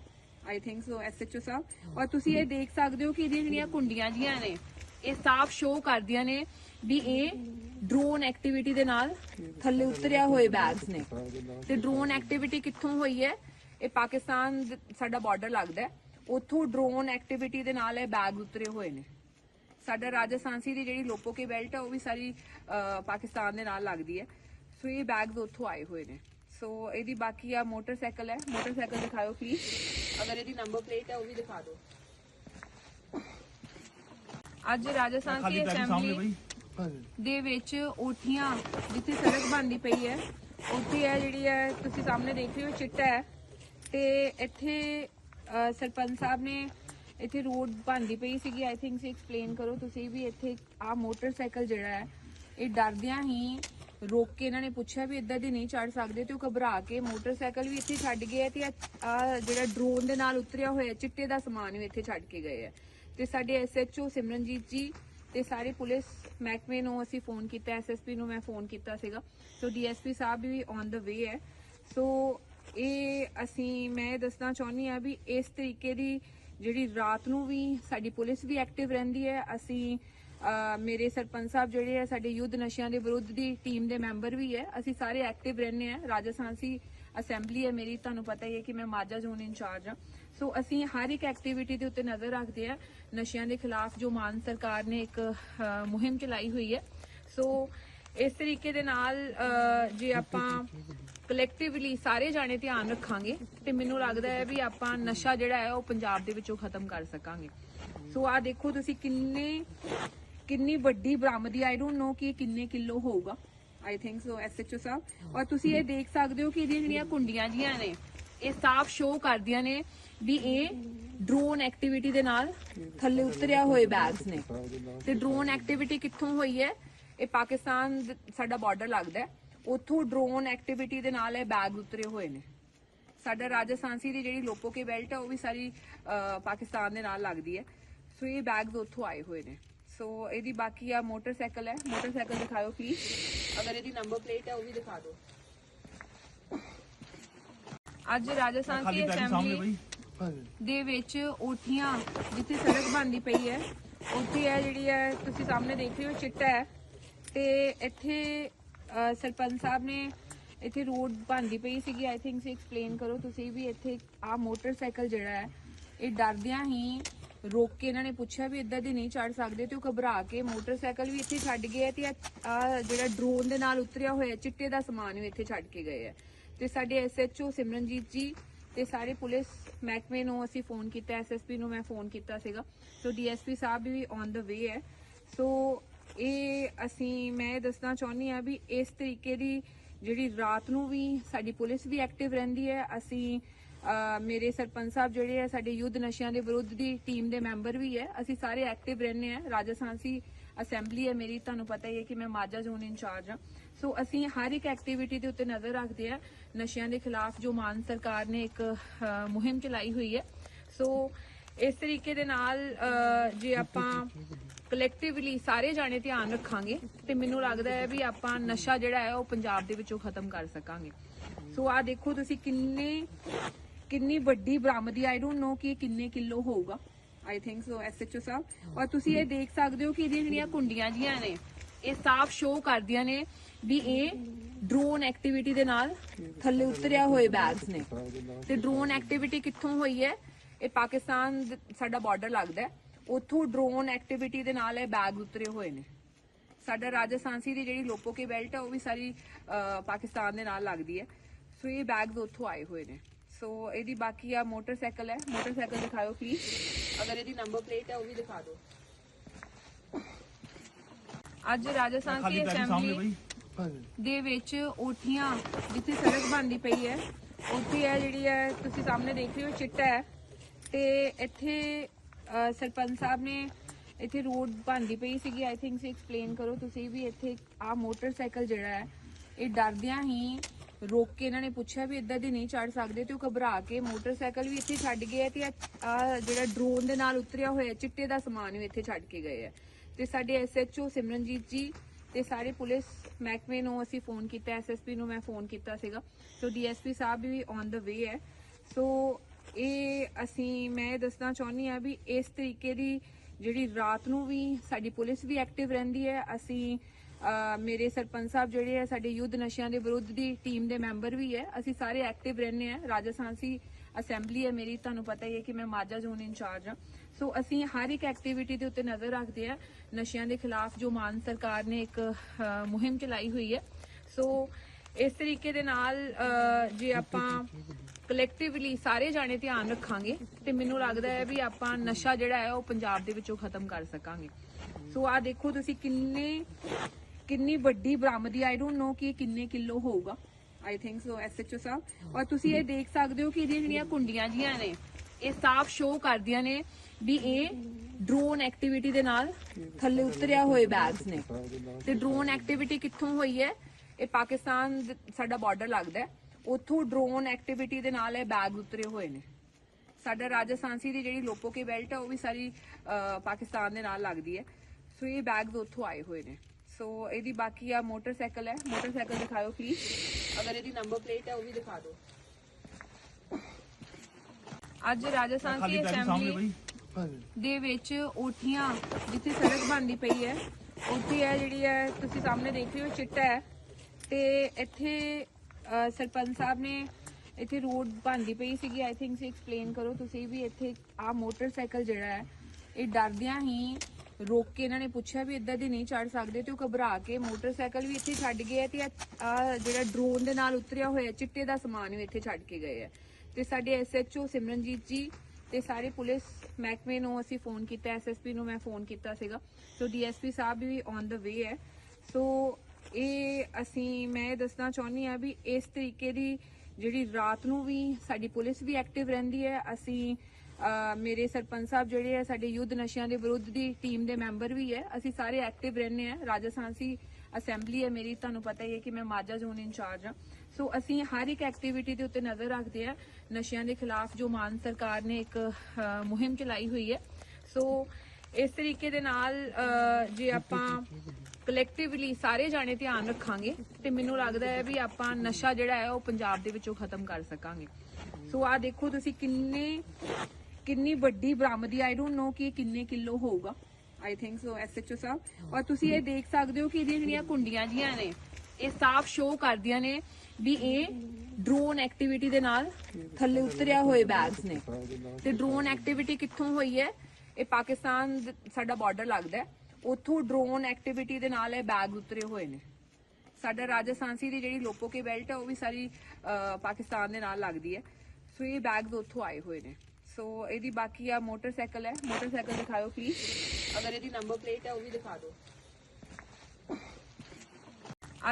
ਆਈ ਥਿੰਕ ਸੋ ਐਸਐਚਓ ਸਾਹਿਬ। ਔਰ ਤੁਸੀਂ ਇਹ ਦੇਖ ਸਕਦੇ ਹੋ ਕਿ ਇਹਦੀਆਂ ਜਿਹੜੀਆਂ ਕੁੰਡੀਆਂ ਜੀਆਂ ਨੇ। ਇਹ ਸਾਫ਼ ਸ਼ੋ ਕਰਦੀਆਂ ਨੇ ਵੀ ਇਹ ਡਰੋਨ ਐਕਟੀਵਿਟੀ ਦੇ ਨਾਲ ਥੱਲੇ ਉਤਰਿਆ ਹੋਏ ਬੈਗਸ ਨੇ। ਤੇ ਡਰੋਨ ਐਕਟੀਵਿਟੀ ਕਿੱਥੋਂ ਹੋਈ ਹੈ? ਇਹ ਪਾਕਿਸਤਾਨ ਸਾਡਾ ਬਾਰਡਰ ਲੱਗਦਾ ਹੈ। ਉੱਥੋਂ ਡਰੋਨ ਐਕਟੀਵਿਟੀ ਦੇ ਨਾਲ ਇਹ ਬੈਗ ਉਤਰੇ ਹੋਏ ਨੇ। ਸਾਡਾ ਰਾਜਸਥਾਨਸੀ ਦੀ ਜਿਹੜੀ ਲੋਪੋਕੇ ਬੈਲਟ ਹੈ ਉਹ ਵੀ ਸਾਰੀ ਪਾਕਿਸਤਾਨ ਦੇ ਨਾਲ ਲੱਗਦੀ ਹੈ। ਸੋ ਇਹ ਬੈਗਸ ਉੱਥੋਂ ਆਏ ਹੋਏ ਨੇ। ਸੋ ਇਹਦੀ ਬਾਕੀ ਆ ਮੋਟਰਸਾਈਕਲ ਹੈ। ਮੋਟਰਸਾਈਕਲ ਦਿਖਾਓ ਪਲੀਜ਼ ਅਗਰ ਇਹਦੀ ਨੰਬਰ ਪਲੇਟ ਹੈ, ਉਹ ਵੀ ਦਿਖਾ ਦਿਓ। ਅੱਜ ਰਾਜਸਥਾਨ ਦੀ ਅਸੈਂਬਲੀ ਦੇ ਵਿੱਚ ਓਠੀਆਂ ਜਿੱਥੇ ਸੜਕ ਬਣਦੀ ਪਈ ਹੈ ਉੱਥੇ ਹੈ ਜਿਹੜੀ ਹੈ ਤੁਸੀਂ ਸਾਹਮਣੇ ਦੇਖ ਰਹੇ ਹੋ ਚਿੱਟਾ ਹੈ। ਤੇ ਇੱਥੇ ਸਰਪੰਚ ਸਾਹਿਬ ਨੇ ਇੱਥੇ ਰੋਡ ਬਣਦੀ ਪਈ ਸੀਗੀ ਆਈ ਥਿੰਕ ਸੀ ਐਕਸਪਲੇਨ ਕਰੋ ਤੁਸੀਂ ਵੀ ਇੱਥੇ ਆ ਮੋਟਰਸਾਈਕਲ ਜਿਹੜਾ ਹੈ ਇਹ ਡਰਦਿਆਂ ਹੀ ਰੋਕ ਕੇ ਇਹਨਾਂ ਨੇ ਪੁੱਛਿਆ ਵੀ ਇਦਾਂ ਦੀ ਨਹੀਂ ਚੜ ਸਕਦੇ ਤੇ ਉਹ ਘਬਰਾ ਕੇ ਮੋਟਰਸਾਈਕਲ ਵੀ ਇੱਥੇ ਛੱਡ ਗਏ ਤੇ ਆ ਜਿਹੜਾ ਡਰੋਨ ਦੇ ਨਾਲ ਉਤਰਿਆ ਹੋਇਆ ਚਿੱਟੇ ਦਾ ਸਮਾਨ ਵੀ ਇੱਥੇ ਛੱਡ ਕੇ ਗਏ ਆ ਤੇ ਸਾਡੇ ਐਸਐਚਓ ਸਿਮਰਨਜੀਤ ਜੀ ਤੇ ਸਾਰੇ ਪੁਲਿਸ ਮਹਿਕਮੇ ਨੂੰ ਅਸੀਂ ਫੋਨ ਕੀਤਾ ਐਸਐਸਪੀ ਨੂੰ ਮੈਂ ਫੋਨ ਕੀਤਾ ਸੀਗਾ। ਸੋ DSP Sahib we on the ਵੇ ਹੈ। ਸੋ ਇਹ ਅਸੀਂ, ਮੈਂ ਇਹ ਦੱਸਣਾ ਚਾਹੁੰਦੀ ਆ ਵੀ ਇਸ ਤਰੀਕੇ ਦੀ ਜਿਹੜੀ ਰਾਤ ਨੂੰ ਵੀ ਸਾਡੀ ਪੁਲਿਸ ਵੀ ਐਕਟਿਵ ਰਹਿੰਦੀ ਹੈ। ਅਸੀਂ ਮੇਰੇ ਸਰਪੰਚ ਸਾਹਿਬ ਜਿਹੜੇ ਆ, ਸਾਡੇ ਯੁੱਧ ਨਸ਼ਿਆਂ ਦੇ ਵਿਰੁੱਧ ਦੀ ਟੀਮ ਦੇ ਮੈਂਬਰ ਵੀ ਹੈ। ਅਸੀਂ ਸਾਰੇ ਐਕਟਿਵ ਰਹਿੰਦੇ ਆ ਰਾਜਸਥਾਨਸੀ ਅਸੈਂਬਲੀ ਹੈ। ਮੇਰੀ, ਤੁਹਾਨੂੰ ਪਤਾ ਹੀ ਹੈ ਕਿ ਮੈਂ ਮਾਝਾ ਜ਼ੋਨ ਇੰਚਾਰਜ ਹਾਂ। ਸੋ ਅਸੀਂ ਹਰ ਇੱਕ ਐਕਟੀਵਿਟੀ ਦੇ ਉੱਤੇ ਨਜ਼ਰ ਰੱਖਦੇ ਆ ਨਸ਼ਿਆਂ ਦੇ ਖਿਲਾਫ ਜੋ ਮਾਨ ਸਰਕਾਰ ਨੇ ਇੱਕ ਮੁਹਿੰਮ ਚਲਾਈ ਹੋਈ ਹੈ। ਸੋ ਇਸ ਤਰੀਕੇ ਦੇ ਨਾਲ ਜੇ ਆਪਾਂ ਕਲੈਕਟਿਵਲੀ ਸਾਰੇ ਜਾਣੇ ਧਿਆਨ ਰੱਖਾਂਗੇ ਤੇ ਮੈਨੂੰ ਲੱਗਦਾ ਹੈ ਵੀ ਆਪਾਂ ਨਸ਼ਾ ਜਿਹੜਾ ਹੈ ਉਹ ਪੰਜਾਬ ਦੇ ਵਿੱਚੋਂ ਖਤਮ ਕਰ ਸਕਾਂਗੇ। ਸੋ ਆ ਦੇਖੋ ਤੁਸੀਂ ਕਿੰਨੇ, ਕਿੰਨੀ ਵੱਡੀ ਬਰਾਮਦੀ ਆਈ ਡੋਨਟ ਨੋ ਕਿ ਕਿੰਨੇ ਕਿਲੋ ਹੋਊਗਾ। ਆਈ ਥਿੰਕ ਸੋ ਐਸਐਚਓ ਸਾਹਿਬ। ਔਰ ਤੁਸੀਂ ਇਹ ਦੇਖ ਸਕਦੇ ਹੋ ਕਿ ਇਹਦੀਆਂ ਜਿਹੜੀਆਂ ਕੁੰਡੀਆਂ ਜੀਆਂ ਨੇ, ਇਹ ਸਾਫ਼ ਸ਼ੋ ਕਰਦੀਆਂ ਨੇ। ਵੀ ਇਹ ਡਰੋਨ ਐਕਟੀਵਿਟੀ ਦੇ ਨਾਲ ਥੱਲੇ ਉਤਰਿਆ ਹੋਏ ਬੈਗਸ ਨੇ। ਤੇ ਡਰੋਨ ਐਕਟੀਵਿਟੀ ਕਿੱਥੋਂ ਹੋਈ ਹੈ? ਇਹ ਪਾਕਿਸਤਾਨ ਸਾਡਾ ਬਾਰਡਰ ਲੱਗਦਾ ਉੱਥੋਂ ਡਰੋਨ ਐਕਟੀਵਿਟੀ ਦੇ ਨਾਲ ਇਹ ਬੈਗ ਉਤਰੇ ਹੋਏ ਨੇ। ਸਾਡਾ ਰਾਜਸਥਾਨਸੀ ਦੀ ਜਿਹੜੀ ਲੋਪੋ ਕੇ ਬੈਲਟ ਹੈ ਉਹ ਵੀ ਸਾਰੀ ਪਾਕਿਸਤਾਨ ਦੇ ਨਾਲ ਲੱਗਦੀ ਹੈ। ਸੋ ਇਹ ਬੈਗਸ ਉੱਥੋਂ ਆਏ ਹੋਏ ਨੇ। ਸੋ ਇਹਦੀ ਬਾਕੀ ਆ ਮੋਟਰਸਾਈਕਲ ਹੈ। ਮੋਟਰਸਾਈਕਲ ਦਿਖਾਓ ਪਲੀਜ਼ ਅਗਰ ਇਹਦੀ ਨੰਬਰ ਪਲੇਟ ਹੈ ਉਹ ਵੀ ਦਿਖਾ ਦਿਓ। ਅੱਜ ਰਾਜਸਥਾਨ ਦੀ ਅਸੈਂਬਲੀ ਦੇ ਵਿੱਚ ਓਠੀਆਂ ਜਿੱਥੇ ਸੜਕ ਬਣਦੀ ਪਈ ਹੈ। ਉੱਥੇ ਹੈ ਜਿਹੜੀ ਹੈ ਤੁਸੀਂ ਸਾਹਮਣੇ ਦੇਖ ਰਹੇ ਹੋ ਚਿੱਟਾ ਹੈ। ਤੇ ਇੱਥੇ ਅਹ, ਸਰਪੰਚ ਸਾਹਿਬ ਨੇ ਇੱਥੇ ਰੋਡ ਬਣਦੀ ਪਈ ਸੀਗੀ। ਆਈ ਥਿੰਕ ਸੀ ਐਕਸਪਲੇਨ ਕਰੋ ਤੁਸੀਂ ਵੀ ਇੱਥੇ ਆ ਮੋਟਰਸਾਈਕਲ ਜਿਹੜਾ ਹੈ ਇਹ ਡਰਦਿਆਂ ਹੀ ਰੋਕ ਕੇ ਇਹਨਾਂ ਨੇ ਪੁੱਛਿਆ ਵੀ ਇੱਦਾਂ ਦੇ ਨਹੀਂ ਚੜ ਸਕਦੇ ਤੇ ਉਹ ਘਬਰਾ ਕੇ ਮੋਟਰਸਾਈਕਲ ਵੀ ਇੱਥੇ ਛੱਡ ਗਏ ਹੈ ਤੇ ਆ ਜਿਹੜਾ ਡਰੋਨ ਦੇ ਨਾਲ ਉਤਰਿਆ ਹੋਇਆ ਚਿੱਟੇ ਦਾ ਸਮਾਨ ਵੀ ਇੱਥੇ ਛੱਡ ਕੇ ਗਏ ਹੈ ਤੇ ਸਾਡੇ ਐਸਐਚਓ ਸਿਮਰਨਜੀਤ ਜੀ ਤੇ ਸਾਰੇ ਪੁਲਿਸ ਮਹਿਕਮੇ ਨੂੰ ਅਸੀਂ ਫੋਨ ਕੀਤਾ ਐਸਐਸਪੀ ਨੂੰ ਮੈਂ ਫੋਨ ਕੀਤਾ ਸੀਗਾ। ਸੋ DSP Sahib we on the ਵੇ ਹੈ। ਸੋ ਇਹ ਅਸੀਂ, ਮੈਂ ਇਹ ਦੱਸਣਾ ਚਾਹੁੰਦੀ ਆ ਵੀ ਇਸ ਤਰੀਕੇ ਦੀ ਜਿਹੜੀ ਰਾਤ ਨੂੰ ਵੀ ਸਾਡੀ ਪੁਲਿਸ ਵੀ ਐਕਟਿਵ ਰਹਿੰਦੀ ਹੈ। ਅਸੀਂ ਮੇਰੇ ਸਰਪੰਚ ਸਾਹਿਬ ਜਿਹੜੇ ਆ ਸਾਡੇ ਯੁੱਧ ਨਸ਼ਿਆਂ ਦੇ ਵਿਰੁੱਧ ਦੀ ਟੀਮ ਦੇ ਮੈਂਬਰ ਵੀ ਹੈ। ਅਸੀਂ ਸਾਰੇ ਐਕਟਿਵ ਰਹਿੰਦੇ ਆ ਰਾਜਸਥਾਨਸੀ ਅਸੈਂਬਲੀ ਹੈ। ਮੇਰੀ, ਤੁਹਾਨੂੰ ਪਤਾ ਹੀ ਹੈ ਕਿ ਮੈਂ ਮਾਝਾ ਜ਼ੋਨ ਇੰਚਾਰਜ ਹਾਂ। ਸੋ ਅਸੀਂ ਹਰ ਇੱਕ ਐਕਟੀਵਿਟੀ ਦੇ ਉੱਤੇ ਨਜ਼ਰ ਰੱਖਦੇ ਆ ਨਸ਼ਿਆਂ ਦੇ ਖਿਲਾਫ ਜੋ ਮਾਨ ਸਰਕਾਰ ਨੇ ਇੱਕ ਮੁਹਿੰਮ ਚਲਾਈ ਹੋਈ ਹੈ। ਸੋ ਇਸ ਤਰੀਕੇ ਦੇ ਨਾਲ ਜੇ ਆਪਾਂ ਕਲੈਕਟਿਵਲੀ ਸਾਰੇ ਜਾਣੇ ਧਿਆਨ ਰੱਖਾਂਗੇ, ਤੇ ਮੈਨੂੰ ਲੱਗਦਾ ਹੈ ਵੀ ਆਪਾਂ ਨਸ਼ਾ ਜਿਹੜਾ ਹੈ ਉਹ ਪੰਜਾਬ ਦੇ ਵਿੱਚੋਂ ਖਤਮ ਕਰ ਸਕਾਂਗੇ। ਸੋ ਆ ਦੇਖੋ ਤੁਸੀਂ ਕਿੰਨੇ, ਕਿੰਨੀ ਵੱਡੀ ਬਰਾਮਦੀ ਆਈ ਡੋਨਟ ਨੋ ਕਿ ਕਿੰਨੇ ਕਿਲੋ ਹੋਊਗਾ। ਆਈ ਥਿੰਕ ਸੋ ਐਸਐਚਓ ਸਾਹਿਬ। ਔਰ ਤੁਸੀਂ ਇਹ ਦੇਖ ਸਕਦੇ ਹੋ ਕਿ ਇਹਦੀਆਂ ਜਿਹੜੀਆਂ ਕੁੰਡੀਆਂ ਜੀਆਂ ਨੇ ਇਹ ਸਾਫ਼ ਸ਼ੋ ਕਰਦੀਆਂ ਨੇ ਵੀ ਇਹ ਡਰੋਨ ਐਕਟੀਵਿਟੀ ਦੇ ਨਾਲ ਥੱਲੇ ਉਤਰਿਆ ਹੋਏ ਬੈਗਸ ਨੇ। ਤੇ ਡਰੋਨ ਐਕਟੀਵਿਟੀ ਕਿੱਥੋਂ ਹੋਈ ਹੈ? ਇਹ ਪਾਕਿਸਤਾਨ ਸਾਡਾ ਬਾਰਡਰ ਲੱਗਦਾ ਹੈ। ਉੱਥੋਂ ਡਰੋਨ ਐਕਟੀਵਿਟੀ ਦੇ ਨਾਲ ਇਹ ਬੈਗ ਉਤਰੇ ਹੋਏ ਨੇ। ਸਾਡਾ ਰਾਜਸਥਾਨਸੀ ਦੀ ਜਿਹੜੀ ਲੋਪੋ ਕੇ ਬੈਲਟ ਹੈ, ਉਹ ਵੀ ਸਾਰੀ ਪਾਕਿਸਤਾਨ ਦੇ ਨਾਲ ਲੱਗਦੀ ਹੈ। ਸੋ ਇਹ ਬੈਗਸ ਉੱਥੋਂ ਆਏ ਹੋਏ ਨੇ। ਸੋ ਇਹਦੀ ਬਾਕੀ ਆ ਮੋਟਰਸਾਈਕਲ ਹੈ। ਮੋਟਰਸਾਈਕਲ ਦਿਖਾਓ ਪਲੀਜ਼ ਅਗਰ ਇਹਦੀ ਨੰਬਰ ਪਲੇਟ ਹੈ, ਉਹ ਵੀ ਦਿਖਾ ਦਿਓ। ਅੱਜ ਰਾਜਸਥਾਨ ਦੀ ਅਸੈਂਬਲੀ ਦੇ ਵਿੱਚ ਓਠੀਆਂ ਜਿੱਥੇ ਸੜਕ ਬਣਦੀ ਪਈ ਹੈ ਉੱਥੇ ਹੈ ਜਿਹੜੀ ਹੈ ਤੁਸੀਂ ਸਾਹਮਣੇ ਦੇਖ ਰਹੇ ਹੋ ਚਿੱਟਾ ਹੈ। ਤੇ ਇੱਥੇ ਸਰਪੰਚ ਸਾਹਿਬ ਨੇ ਇੱਥੇ ਰੋਡ ਬਣਦੀ ਪਈ ਸੀਗੀ। ਆਈ ਥਿੰਕ ਸੀ ਐਕਸਪਲੇਨ ਕਰੋ ਤੁਸੀਂ ਵੀ ਇੱਥੇ ਆ ਮੋਟਰਸਾਈਕਲ ਜਿਹੜਾ ਹੈ ਇਹ ਡਰਦਿਆਂ ਹੀ ਰੋਕ ਕੇ ਇਹਨਾਂ ਨੇ ਪੁੱਛਿਆ ਵੀ ਇੱਦਾਂ ਦੀ ਨਹੀਂ ਚੜ ਸਕਦੇ ਤੇ ਉਹ ਘਬਰਾ ਕੇ ਮੋਟਰਸਾਈਕਲ ਵੀ ਇੱਥੇ ਛੱਡ ਗਏ ਤੇ ਆ ਜਿਹੜਾ ਡਰੋਨ ਦੇ ਨਾਲ ਉਤਰਿਆ ਹੋਇਆ ਚਿੱਟੇ ਦਾ ਸਮਾਨ ਵੀ ਇੱਥੇ ਛੱਡ ਕੇ ਗਏ ਆ ਤੇ ਸਾਡੇ ਐਸਐਚਓ ਸਿਮਰਨਜੀਤ ਜੀ ਤੇ ਸਾਰੇ ਪੁਲਿਸ ਮਹਿਕਮੇ ਨੂੰ ਅਸੀਂ ਫੋਨ ਕੀਤਾ ਐਸਐਸਪੀ ਨੂੰ ਮੈਂ ਫੋਨ ਕੀਤਾ ਸੀਗਾ ਸੋ DSP Sahib we on the ਵੇ ਹੈ। ਸੋ ਇਹ ਅਸੀਂ, ਮੈਂ ਇਹ ਦੱਸਣਾ ਚਾਹੁੰਦੀ ਆ ਵੀ ਇਸ ਤਰੀਕੇ ਦੀ ਜਿਹੜੀ ਰਾਤ ਨੂੰ ਵੀ ਸਾਡੀ ਪੁਲਿਸ ਵੀ ਐਕਟਿਵ ਰਹਿੰਦੀ ਹੈ, ਅਸੀਂ ਮੇਰੇ ਸਰਪੰਚ ਸਾਹਿਬ ਜਿਹੜੇ ਹੈ ਸਾਡੇ ਯੁੱਧ ਨਸ਼ਿਆਂ ਦੇ ਵਿਰੁੱਧ ਦੀ ਟੀਮ ਦੇ ਮੈਂਬਰ ਵੀ ਹੈ। ਅਸੀਂ ਸਾਰੇ ਐਕਟਿਵ ਰਹਿੰਦੇ ਆ ਰਾਜਸਥਾਨਸੀ ਅਸੈਂਬਲੀ ਹੈ ਮੇਰੀ। ਤੁਹਾਨੂੰ ਪਤਾ ਹੀ ਹੈ ਕਿ ਮੈਂ ਮਾਝਾ ਜ਼ੋਨ ਇੰਚਾਰਜ ਹਾਂ। ਸੋ ਅਸੀਂ ਹਰ ਇੱਕ ਐਕਟੀਵਿਟੀ ਦੇ ਉੱਤੇ ਨਜ਼ਰ ਰੱਖਦੇ ਆ ਨਸ਼ਿਆਂ ਦੇ ਖਿਲਾਫ ਜੋ ਮਾਨ ਸਰਕਾਰ ਨੇ ਇੱਕ ਮੁਹਿੰਮ ਚਲਾਈ ਹੋਈ ਹੈ। ਸੋ ਇਸ ਤਰੀਕੇ ਦੇ ਨਾਲ ਜੇ ਆਪਾਂ ਕਲੈਕਟਿਵਲੀ ਸਾਰੇ ਜਾਣੇ ਧਿਆਨ ਰੱਖਾਂਗੇ, ਤੇ ਮੈਨੂੰ ਲੱਗਦਾ ਹੈ ਵੀ ਆਪਾਂ ਨਸ਼ਾ ਜਿਹੜਾ ਹੈ ਉਹ ਪੰਜਾਬ ਦੇ ਵਿੱਚੋਂ ਖਤਮ ਕਰ ਸਕਾਂਗੇ। ਸੋ ਆ ਦੇਖੋ ਤੁਸੀਂ ਕਿੰਨੇ ਕਿੰਨੀ ਵੱਡੀ ਬਰਾਮਦੀ ਆਈ ਡੋਨਟ ਨੋ ਕਿ ਇਹ ਕਿੰਨੇ ਕਿਲੋ ਹੋਊਗਾ। ਆਈ ਥਿੰਕ ਸੋ ਐਸਐਚਓ ਸਾਹਿਬ। ਔਰ ਤੁਸੀਂ ਇਹ ਦੇਖ ਸਕਦੇ ਹੋ ਕਿ ਇਹਦੀਆਂ ਜਿਹੜੀਆਂ ਕੁੰਡੀਆਂ ਜੀਆਂ ਨੇ, ਇਹ ਸਾਫ਼ ਸ਼ੋਅ ਕਰਦੀਆਂ ਨੇ ਵੀ ਇਹ ਡਰੋਨ ਐਕਟੀਵਿਟੀ ਦੇ ਨਾਲ ਥੱਲੇ ਉਤਰਿਆ ਹੋਏ ਬੈਗਸ ਨੇ। ਤੇ ਡਰੋਨ ਐਕਟੀਵਿਟੀ ਕਿੱਥੋਂ ਹੋਈ ਹੈ? ਇਹ ਪਾਕਿਸਤਾਨ ਸਾਡਾ ਬਾਰਡਰ ਲੱਗਦਾ ਹੈ। ਉੱਥੋਂ ਡਰੋਨ ਐਕਟੀਵਿਟੀ ਦੇ ਨਾਲ ਇਹ ਬੈਗ ਉਤਰੇ ਹੋਏ ਨੇ। ਸਾਡਾ ਰਾਜਸਥਾਨਸੀ ਦੀ ਜਿਹੜੀ ਲੋਪੋ ਕੇ ਬੈਲਟ ਹੈ ਉਹ ਵੀ ਸਾਰੀ ਪਾਕਿਸਤਾਨ ਦੇ ਨਾਲ ਲੱਗਦੀ ਹੈ। ਸੋ ਇਹ ਬੈਗਸ ਉੱਥੋਂ ਆਏ ਹੋਏ ਨੇ। ਸੋ ਇਹਦੀ ਬਾਕੀ ਆ ਮੋਟਰਸਾਈਕਲ ਹੈ। ਮੋਟਰਸਾਈਕਲ ਦਿਖਾਓ ਪਲੀਜ਼ ਅਗਰ ਇਹਦੀ ਨੰਬਰ ਪਲੇਟ ਹੈ ਉਹ ਵੀ ਦਿਖਾ ਦਿਓ। ਅੱਜ ਰਾਜਸਥਾਨ ਦੀ ਅਸੈਂਬਲੀ ਦੇ ਵਿੱਚ ਓਠੀਆਂ ਜਿੱਥੇ ਸੜਕ ਬਣਦੀ ਪਈ ਹੈ। ਉੱਥੇ ਹੈ ਜਿਹੜੀ ਹੈ ਤੁਸੀਂ ਸਾਹਮਣੇ ਦੇਖ ਰਹੇ ਹੋ ਚਿੱਟਾ ਹੈ। ਤੇ ਇੱਥੇ ਸਰਪੰਚ ਸਾਹਿਬ ਨੇ ਇੱਥੇ ਰੋਡ ਬਣਦੀ ਪਈ ਸੀਗੀ। ਆਈ ਥਿੰਕ ਸੀ ਐਕਸਪਲੇਨ ਕਰੋ ਤੁਸੀਂ ਵੀ ਇੱਥੇ ਆ ਮੋਟਰਸਾਈਕਲ ਜਿਹੜਾ ਹੈ ਇਹ ਡਰਦਿਆਂ ਹੀ ਰੋਕ ਕੇ ਇਹਨਾਂ ਨੇ ਪੁੱਛਿਆ ਵੀ ਇੱਦਾਂ ਦੀ ਨਹੀਂ ਚੜ ਸਕਦੇ ਤੇ ਉਹ ਘਬਰਾ ਕੇ ਮੋਟਰਸਾਈਕਲ ਵੀ ਇੱਥੇ ਛੱਡ ਗਏ ਆ ਤੇ ਆ ਜਿਹੜਾ ਡਰੋਨ ਦੇ ਨਾਲ ਉਤਰਿਆ ਹੋਇਆ, ਚਿੱਟੇ ਦਾ ਸਮਾਨ ਵੀ ਇੱਥੇ ਛੱਡ ਕੇ ਗਏ ਆ। ਤੇ ਸਾਡੇ ਐਸਐਚਓ ਸਿਮਰਨਜੀਤ ਜੀ ਤੇ ਸਾਰੇ ਪੁਲਿਸ ਮਹਿਕਮੇ ਨੂੰ ਅਸੀਂ ਫੋਨ ਕੀਤਾ ਐਸਐਸਪੀ ਨੂੰ ਮੈਂ ਫੋਨ ਕੀਤਾ ਸੀਗਾ। ਸੋ DSP Sahib we on the ਵੇ ਹੈ। ਸੋ ਇਹ ਅਸੀਂ, ਮੈਂ ਇਹ ਦੱਸਣਾ ਚਾਹੁੰਦੀ ਆ ਵੀ ਇਸ ਤਰੀਕੇ ਦੀ ਜਿਹੜੀ ਰਾਤ ਨੂੰ ਵੀ ਸਾਡੀ ਪੁਲਿਸ ਵੀ ਐਕਟਿਵ ਰਹਿੰਦੀ ਹੈ, ਅਸੀਂ ਮੇਰੇ ਸਰਪੰਚ ਸਾਹਿਬ ਜਿਹੜੇ ਆ ਸਾਡੇ ਯੁੱਧ ਨਸ਼ਿਆਂ ਦੇ ਵਿਰੁੱਧ ਦੀ ਟੀਮ ਦੇ ਮੈਂਬਰ ਵੀ ਹੈ। ਅਸੀਂ ਸਾਰੇ ਐਕਟਿਵ ਰਹਿੰਦੇ ਆ ਰਾਜਸਥਾਨਸੀ ਅਸੈਂਬਲੀ ਹੈ ਮੇਰੀ, ਤੁਹਾਨੂੰ ਪਤਾ ਹੀ ਹੈ ਕਿ ਮੈਂ ਮਾਝਾ ਜ਼ੋਨ ਇੰਚਾਰਜ ਹਾਂ। ਸੋ ਅਸੀਂ ਹਰ ਇੱਕ ਐਕਟੀਵਿਟੀ ਦੇ ਉੱਤੇ ਨਜ਼ਰ ਰੱਖਦੇ ਆ ਨਸ਼ਿਆਂ ਦੇ ਖਿਲਾਫ ਜੋ ਮਾਨ ਸਰਕਾਰ ਨੇ ਇੱਕ ਮੁਹਿੰਮ ਚਲਾਈ ਹੋਈ ਹੈ। ਸੋ ਇਸ ਤਰੀਕੇ ਦੇ ਨਾਲ ਜੇ ਆਪਾਂ ਕਲੈਕਟਿਵਲੀ ਸਾਰੇ ਜਾਣੇ ਧਿਆਨ ਰੱਖਾਂਗੇ ਤੇ ਮੈਨੂੰ ਲੱਗਦਾ ਹੈ ਵੀ ਆਪਾਂ ਨਸ਼ਾ ਜਿਹੜਾ ਹੈ ਉਹ ਪੰਜਾਬ ਦੇ ਵਿੱਚੋਂ ਖਤਮ ਕਰ ਸਕਾਂਗੇ। ਸੋ ਆ ਦੇਖੋ ਤੁਸੀਂ ਕਿੰਨੇ, ਕਿੰਨੀ ਵੱਡੀ ਬਰਾਮਦੀ ਆਈ ਡੋਨਟ ਨੋ ਕਿ ਕਿੰਨੇ ਕਿਲੋ ਹੋਊਗਾ। ਆਈ ਥਿੰਕ ਸੋ ਐਸਐਚਓ ਸਾਹਿਬ। ਔਰ ਤੁਸੀਂ ਇਹ ਦੇਖ ਸਕਦੇ ਹੋ ਕਿ ਇਹਦੀਆਂ ਜਿਹੜੀਆਂ ਕੁੰਡੀਆਂ ਜੀਆਂ ਨੇ, ਇਹ ਸਾਫ਼ ਸ਼ੋ ਕਰਦੀਆਂ ਨੇ ਵੀ ਇਹ ਡਰੋਨ ਐਕਟੀਵਿਟੀ ਦੇ ਨਾਲ ਥੱਲੇ ਉਤਰਿਆ ਹੋਏ ਬੈਗਸ ਨੇ। ਤੇ ਡਰੋਨ ਐਕਟੀਵਿਟੀ ਕਿੱਥੋਂ ਹੋਈ ਹੈ? ਇਹ ਪਾਕਿਸਤਾਨ ਸਾਡਾ ਬਾਰਡਰ ਲੱਗਦਾ ਹੈ। ਉੱਥੋਂ ਡਰੋਨ ਐਕਟੀਵਿਟੀ ਦੇ ਨਾਲ ਇਹ ਬੈਗ ਉਤਰੇ ਹੋਏ ਨੇ। ਸਾਡਾ ਰਾਜਸਥਾਨਸੀ ਦੀ ਜਿਹੜੀ ਲੋਪੋਕੇ ਬੈਲਟ ਹੈ ਉਹ ਵੀ ਸਾਰੀ ਪਾਕਿਸਤਾਨ ਦੇ ਨਾਲ ਲੱਗਦੀ ਹੈ। ਸੋ ਇਹ ਬੈਗਸ ਉੱਥੋਂ ਆਏ ਹੋਏ ਨੇ। ਸੋ ਇਹਦੀ ਬਾਕੀ ਆ ਮੋਟਰਸਾਈਕਲ ਹੈ। ਮੋਟਰਸਾਈਕਲ ਦਿਖਾਓ ਪਲੀਜ਼ ਅਗਰ ਇਹਦੀ ਨੰਬਰ ਪਲੇਟ ਹੈ ਉਹ ਵੀ ਦਿਖਾ ਦਿਓ।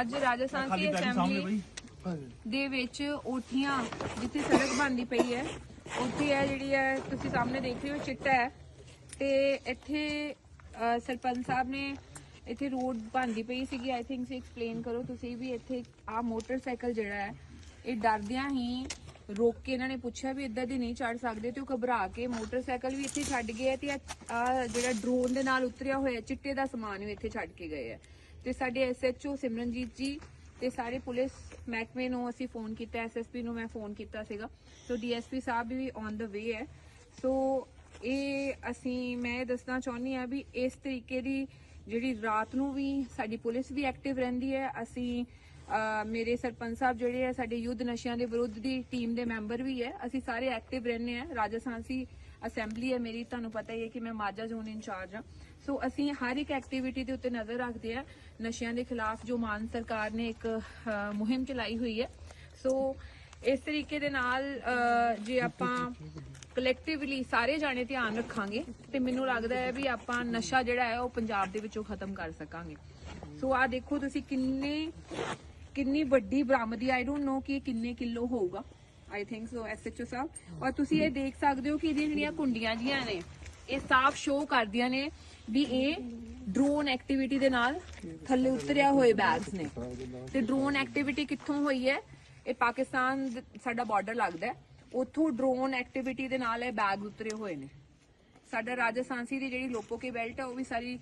ਅੱਜ ਰਾਜਸਥਾਨ ਦੀ ਅਸੈਂਬਲੀ ਦੇ ਵਿੱਚ ਓਠੀਆਂ ਜਿੱਥੇ ਸੜਕ ਬਣਦੀ ਪਈ ਹੈ ਉੱਥੇ ਹੈ ਜਿਹੜੀ ਹੈ ਤੁਸੀਂ ਸਾਹਮਣੇ ਦੇਖ ਰਹੇ ਹੋ ਚਿੱਟਾ ਹੈ। ਤੇ ਇੱਥੇ ਸਰਪੰਚ ਸਾਹਿਬ ਨੇ ਇੱਥੇ ਰੋਡ ਬਣਦੀ ਪਈ ਸੀਗੀ। ਆਈ ਥਿੰਕ ਸੀ ਐਕਸਪਲੇਨ ਕਰੋ, ਤੁਸੀਂ ਵੀ ਇੱਥੇ ਆ ਮੋਟਰਸਾਈਕਲ ਜਿਹੜਾ ਹੈ, ਇਹ ਡਰਦਿਆਂ ਹੀ ਰੋਕ ਕੇ ਇਹਨਾਂ ਨੇ ਪੁੱਛਿਆ ਵੀ ਇੱਦਾਂ ਦੀ ਨਹੀਂ ਚੜ ਸਕਦੇ ਤੇ ਉਹ ਘਬਰਾ ਕੇ ਮੋਟਰਸਾਈਕਲ ਵੀ ਇੱਥੇ ਛੱਡ ਗਏ ਆ ਤੇ ਆ ਜਿਹੜਾ ਡਰੋਨ ਦੇ ਨਾਲ ਉਤਰਿਆ ਹੋਇਆ ਚਿੱਟੇ ਦਾ ਸਮਾਨ ਵੀ ਇੱਥੇ ਛੱਡ ਕੇ ਗਏ ਆ ਤੇ ਸਾਡੇ ਐਸਐਚਓ ਸਿਮਰਨਜੀਤ ਜੀ ਤੇ ਸਾਰੇ ਪੁਲਿਸ ਮਹਿਕਮੇ ਨੂੰ ਅਸੀਂ ਫੋਨ ਕੀਤਾ ਐਸਐਸਪੀ ਨੂੰ ਮੈਂ ਫੋਨ ਕੀਤਾ ਸੀਗਾ। ਸੋ DSP Sahib we on the ਵੇ ਹੈ। ਸੋ ਇਹ ਅਸੀਂ, ਮੈਂ ਇਹ ਦੱਸਣਾ ਚਾਹੁੰਦੀ ਆ ਵੀ ਇਸ ਤਰੀਕੇ ਦੀ ਜਿਹੜੀ ਰਾਤ ਨੂੰ ਵੀ ਸਾਡੀ ਪੁਲਿਸ ਵੀ ਐਕਟਿਵ ਰਹਿੰਦੀ ਹੈ। ਅਸੀਂ ਮੇਰੇ ਸਰਪੰਚ ਸਾਹਿਬ ਜਿਹੜੇ ਆ, ਸਾਡੇ ਯੁੱਧ ਨਸ਼ਿਆਂ ਦੇ ਵਿਰੁੱਧ ਦੀ ਟੀਮ ਦੇ ਮੈਂਬਰ ਵੀ ਹੈ। ਅਸੀਂ ਸਾਰੇ ਐਕਟਿਵ ਰਹਿੰਦੇ ਆ ਰਾਜਸਥਾਨਸੀ ਅਸੈਂਬਲੀ ਹੈ ਮੇਰੀ। ਤੁਹਾਨੂੰ ਪਤਾ ਹੀ ਹੈ ਕਿ ਮੈਂ ਮਾਝਾ ਜ਼ੋਨ ਇੰਚਾਰਜ ਹਾਂ। ਸੋ ਅਸੀਂ ਹਰ ਇੱਕ ਐਕਟੀਵਿਟੀ ਦੇ ਉੱਤੇ ਨਜ਼ਰ ਰੱਖਦੇ ਆ ਨਸ਼ਿਆਂ ਦੇ ਖਿਲਾਫ ਜੋ ਮਾਨ ਸਰਕਾਰ ਨੇ ਇੱਕ ਮੁਹਿੰਮ ਚਲਾਈ ਹੋਈ ਹੈ। ਸੋ ਇਸ ਤਰੀਕੇ ਦੇ ਨਾਲ ਜੇ ਆਪਾਂ ਕਲੈਕਟਿਵਲੀ ਸਾਰੇ ਜਾਣੇ ਧਿਆਨ ਰੱਖਾਂਗੇ ਤੇ ਮੈਨੂੰ ਲੱਗਦਾ ਹੈ ਵੀ ਆਪਾਂ ਨਸ਼ਾ ਜਿਹੜਾ ਹੈ ਉਹ ਪੰਜਾਬ ਦੇ ਵਿੱਚੋਂ ਖਤਮ ਕਰ ਸਕਾਂਗੇ। ਸੋ ਆ ਦੇਖੋ ਤੁਸੀਂ ਕਿੰਨੇ, ਕਿੰਨੀ ਵੱਡੀ ਬਰਾਮਦੀ ਆਈ ਡੋਨਟ ਨੋ ਕਿ ਕਿੰਨੇ ਕਿਲੋ ਹੋਊਗਾ। ਆਈ ਥਿੰਕ ਸੋ ਐਸਐਚਓ ਸਾਹਿਬ। ਔਰ ਤੁਸੀਂ ਇਹ ਦੇਖ ਸਕਦੇ ਹੋ ਕਿ ਇਹਦੀਆਂ ਜਿਹੜੀਆਂ ਕੁੰਡੀਆਂ ਜੀਆਂ ਨੇ, ਇਹ ਸਾਫ਼ ਸ਼ੋਅ ਕਰਦੀਆਂ ਨੇ ਵੀ ਇਹ ਡਰੋਨ ਐਕਟੀਵਿਟੀ ਦੇ ਨਾਲ ਥੱਲੇ ਉਤਰਿਆ ਹੋਏ ਬੈਗਸ ਨੇ। ਤੇ ਡਰੋਨ ਐਕਟੀਵਿਟੀ ਕਿੱਥੋਂ ਹੋਈ ਹੈ? ਇਹ ਪਾਕਿਸਤਾਨ ਸਾਡਾ ਬਾਰਡਰ ਲੱਗਦਾ ਹੈ। ਉੱਥੋਂ ਡਰੋਨ ਐਕਟੀਵਿਟੀ ਦੇ ਨਾਲ ਇਹ ਬੈਗ ਉਤਰੇ ਹੋਏ ਨੇ। ਸਾਡਾ ਰਾਜਸਥਾਨਸੀ ਦੀ ਜਿਹੜੀ ਲੋਪੋਕੇ ਬੈਲਟ ਹੈ ਉਹ ਵੀ ਸਾਰੀ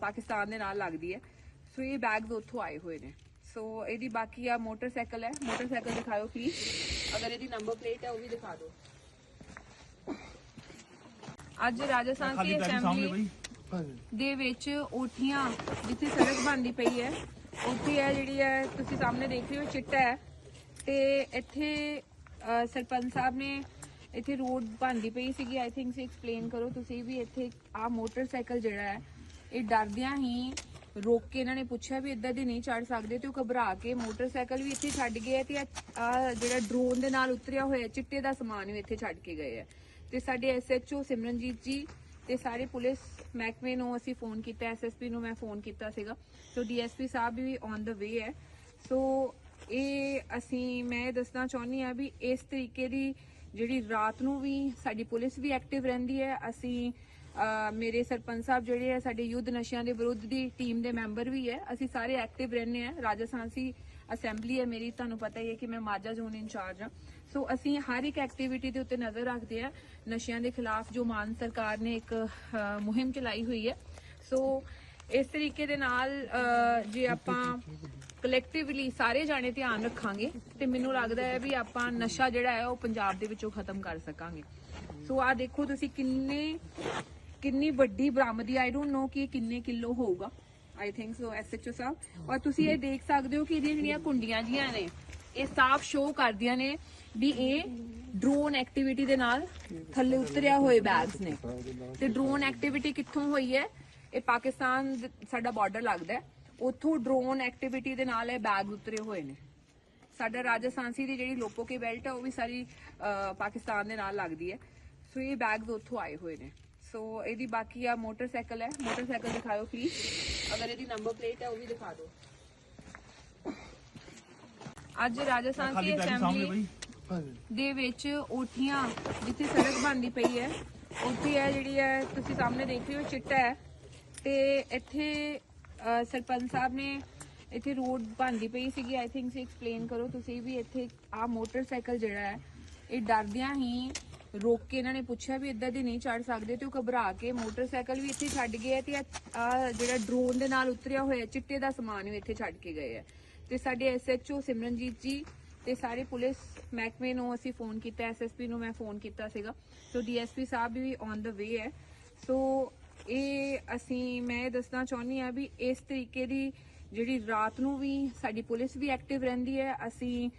ਪਾਕਿਸਤਾਨ ਦੇ ਨਾਲ ਲੱਗਦੀ ਹੈ। ਸੋ ਇਹ ਬੈਗਸ ਉੱਥੋਂ ਆਏ ਹੋਏ ਨੇ। ਸੋ ਇਹਦੀ ਬਾਕੀ ਆ ਮੋਟਰਸਾਈਕਲ ਹੈ। ਮੋਟਰਸਾਈਕਲ ਦਿਖਾਓ ਪਲੀਜ਼ ਅਗਰ ਇਹਦੀ ਨੰਬਰ ਪਲੇਟ ਹੈ ਉਹ ਵੀ ਦਿਖਾ ਦਿਓ। ਅੱਜ ਰਾਜਸਥਾਨ ਦੀ ਅਸੈਂਬਲੀ ਦੇ ਵਿੱਚ ਓਠੀਆਂ ਜਿੱਥੇ ਸੜਕ ਬਣਦੀ ਪਈ ਹੈ। ਉੱਥੇ ਹੈ ਜਿਹੜੀ ਹੈ ਤੁਸੀਂ ਸਾਹਮਣੇ ਦੇਖ ਰਹੇ ਹੋ ਚਿੱਟਾ ਹੈ। ਤੇ ਇੱਥੇ ਸਰਪੰਚ ਸਾਹਿਬ ਨੇ ਇੱਥੇ ਰੋਡ ਬਣਦੀ ਪਈ ਸੀਗੀ। ਆਈ ਥਿੰਕ ਸੀ ਐਕਸਪਲੇਨ ਕਰੋ ਤੁਸੀਂ ਵੀ ਇੱਥੇ ਆ ਮੋਟਰਸਾਈਕਲ ਜਿਹੜਾ ਹੈ, ਇਹ ਡਰਦਿਆਂ ਹੀ ਰੋਕ ਕੇ ਇਹਨਾਂ ਨੇ ਪੁੱਛਿਆ ਵੀ ਇੱਦਾਂ ਦੇ ਨਹੀਂ ਚੜ ਸਕਦੇ ਤੇ ਉਹ ਘਬਰਾ ਕੇ ਮੋਟਰਸਾਈਕਲ ਵੀ ਇੱਥੇ ਛੱਡ ਗਏ ਆ ਤੇ ਆ ਜਿਹੜਾ ਡਰੋਨ ਦੇ ਨਾਲ ਉਤਰਿਆ ਹੋਇਆ ਚਿੱਟੇ ਦਾ ਸਮਾਨ ਵੀ ਇੱਥੇ ਛੱਡ ਕੇ ਗਏ ਆ ਤੇ ਸਾਡੇ ਐਸਐਚਓ ਸਿਮਰਨਜੀਤ ਜੀ ਤੇ ਸਾਰੇ ਪੁਲਿਸ ਮਹਿਕਮੇ ਨੂੰ ਅਸੀਂ ਫੋਨ ਕੀਤਾ ਐਸਐਸਪੀ ਨੂੰ ਮੈਂ ਫੋਨ ਕੀਤਾ ਸੀਗਾ। ਸੋ DSP Sahib we on the ਵੇ ਹੈ। ਸੋ ਇਹ ਅਸੀਂ, ਮੈਂ ਇਹ ਦੱਸਣਾ ਚਾਹੁੰਦੀ ਆ ਵੀ ਇਸ ਤਰੀਕੇ ਦੀ ਜਿਹੜੀ ਰਾਤ ਨੂੰ ਵੀ ਸਾਡੀ ਪੁਲਿਸ ਵੀ ਐਕਟਿਵ ਰਹਿੰਦੀ ਹੈ। ਅਸੀਂ ਮੇਰੇ ਸਰਪੰਚ ਸਾਹਿਬ ਜਿਹੜੇ ਆ, ਸਾਡੇ ਯੁੱਧ ਨਸ਼ਿਆਂ ਦੇ ਵਿਰੁੱਧ ਦੀ ਟੀਮ ਦੇ ਮੈਂਬਰ ਵੀ ਹੈ। ਅਸੀਂ ਸਾਰੇ ਐਕਟਿਵ ਰਹਿੰਦੇ ਆ ਰਾਜਸਥਾਨਸੀ ਅਸੈਂਬਲੀ ਹੈ ਮੇਰੀ। ਤੁਹਾਨੂੰ ਪਤਾ ਹੀ ਹੈ ਕਿ ਮੈਂ ਮਾਝਾ ਜ਼ੋਨ ਇੰਚਾਰਜ ਹਾਂ। ਸੋ ਅਸੀਂ ਹਰ ਇੱਕ ਐਕਟੀਵਿਟੀ ਦੇ ਉੱਤੇ ਨਜ਼ਰ ਰੱਖਦੇ ਆ ਨਸ਼ਿਆਂ ਦੇ ਖਿਲਾਫ ਜੋ ਮਾਨ ਸਰਕਾਰ ਨੇ ਇੱਕ ਮੁਹਿੰਮ ਚਲਾਈ ਹੋਈ ਹੈ। ਸੋ ਇਸ ਤਰੀਕੇ ਦੇ ਨਾਲ ਜੇ ਆਪਾਂ ਕਲੈਕਟਿਵਲੀ ਸਾਰੇ ਜਾਣੇ ਧਿਆਨ ਰੱਖਾਂਗੇ ਤੇ ਮੈਨੂੰ ਲੱਗਦਾ ਹੈ ਵੀ ਆਪਾਂ ਨਸ਼ਾ ਜਿਹੜਾ ਹੈ ਉਹ ਪੰਜਾਬ ਦੇ ਵਿੱਚੋਂ ਖਤਮ ਕਰ ਸਕਾਂਗੇ। ਸੋ ਆ ਦੇਖੋ ਤੁਸੀਂ ਕਿੰਨੇ, ਕਿੰਨੀ ਵੱਡੀ ਬਰਾਮਦੀ ਆਈ ਡੋਨਟ ਨੋ ਕਿ ਇਹ ਕਿੰਨੇ ਕਿਲੋ ਹੋਊਗਾ। ਆਈ ਥਿੰਕ ਸੋ ਐਸਐਚਓ ਸਾਹਿਬ। ਔਰ ਤੁਸੀਂ ਇਹ ਦੇਖ ਸਕਦੇ ਹੋ ਕਿ ਇਹਦੀਆਂ ਜਿਹੜੀਆਂ ਕੁੰਡੀਆਂ ਜੀਆਂ ਨੇ, ਇਹ ਸਾਫ਼ ਸ਼ੋਅ ਕਰਦੀਆਂ ਨੇ ਵੀ ਇਹ ਡਰੋਨ ਐਕਟੀਵਿਟੀ ਦੇ ਨਾਲ ਥੱਲੇ ਉਤਰਿਆ ਹੋਏ ਬੈਗਸ ਨੇ। ਤੇ ਡਰੋਨ ਐਕਟੀਵਿਟੀ ਕਿੱਥੋਂ ਹੋਈ ਹੈ? ਇਹ ਪਾਕਿਸਤਾਨ ਸਾਡਾ ਬਾਰਡਰ ਲੱਗਦਾ ਹੈ। ਉੱਥੋਂ ਡਰੋਨ ਐਕਟੀਵਿਟੀ ਦੇ ਨਾਲ ਇਹ ਬੈਗ ਉਤਰੇ ਹੋਏ ਨੇ। ਸਾਡਾ ਰਾਜਸਥਾਨਸੀ ਦੀ ਜਿਹੜੀ ਲੋਪੋਕੇ ਬੈਲਟ ਹੈ ਉਹ ਵੀ ਸਾਰੀ ਪਾਕਿਸਤਾਨ ਦੇ ਨਾਲ ਲੱਗਦੀ ਹੈ। ਸੋ ਇਹ ਬੈਗਸ ਉੱਥੋਂ ਆਏ ਹੋਏ ਨੇ। ਸੋ ਇਹਦੀ ਬਾਕੀ ਆ ਮੋਟਰਸਾਈਕਲ ਹੈ। ਮੋਟਰਸਾਈਕਲ ਦਿਖਾਓ ਪਲੀਜ਼ ਅਗਰ ਇਹਦੀ ਨੰਬਰ ਪਲੇਟ ਹੈ ਉਹ ਵੀ ਦਿਖਾ ਦਿਓ। ਅੱਜ ਰਾਜਸਥਾਨ ਦੀ ਅਸੈਂਬਲੀ ਦੇ ਵਿੱਚ ਓਠੀਆਂ ਜਿੱਥੇ ਸੜਕ ਬਣਦੀ ਪਈ ਹੈ ਉੱਥੇ ਹੈ ਜਿਹੜੀ ਹੈ ਤੁਸੀਂ ਸਾਹਮਣੇ ਦੇਖ ਰਹੇ ਹੋ ਚਿੱਟਾ ਹੈ। ਤੇ ਇੱਥੇ ਸਰਪੰਚ ਸਾਹਿਬ ਨੇ ਇੱਥੇ ਰੋਡ ਬਣਦੀ ਪਈ ਸੀਗੀ। ਆਈ ਥਿੰਕ ਸੀ ਐਕਸਪਲੇਨ ਕਰੋ, ਤੁਸੀਂ ਵੀ ਇੱਥੇ ਆ ਮੋਟਰਸਾਈਕਲ ਜਿਹੜਾ ਹੈ, ਇਹ ਡਰਦਿਆਂ ਹੀ ਰੋਕ ਕੇ ਇਹਨਾਂ ਨੇ ਪੁੱਛਿਆ ਵੀ ਇੱਦਾਂ ਦੇ ਨਹੀਂ ਚੜ ਸਕਦੇ ਤੇ ਉਹ ਘਬਰਾ ਕੇ ਮੋਟਰਸਾਈਕਲ ਵੀ ਇੱਥੇ ਛੱਡ ਗਏ ਆ ਤੇ ਆ ਜਿਹੜਾ ਡਰੋਨ ਦੇ ਨਾਲ ਉਤਰਿਆ ਹੋਇਆ ਚਿੱਟੇ ਦਾ ਸਮਾਨ ਵੀ ਇੱਥੇ ਛੱਡ ਕੇ ਗਏ ਹੈ ਤੇ ਸਾਡੇ ਐਸਐਚਓ ਸਿਮਰਨਜੀਤ ਜੀ ਤੇ ਸਾਰੇ ਪੁਲਿਸ ਮਹਿਕਮੇ ਨੂੰ ਅਸੀਂ ਫੋਨ ਕੀਤਾ ਐਸਐਸਪੀ ਨੂੰ ਮੈਂ ਫੋਨ ਕੀਤਾ ਸੀਗਾ। ਸੋ DSP Sahib we on the ਵੇ ਹੈ। ਸੋ ਇਹ ਅਸੀਂ, ਮੈਂ ਇਹ ਦੱਸਣਾ ਚਾਹੁੰਦੀ ਆ ਵੀ ਇਸ ਤਰੀਕੇ ਦੀ ਜਿਹੜੀ ਰਾਤ ਨੂੰ ਵੀ ਸਾਡੀ ਪੁਲਿਸ ਵੀ ਐਕਟਿਵ ਰਹਿੰਦੀ ਹੈ। ਅਸੀਂ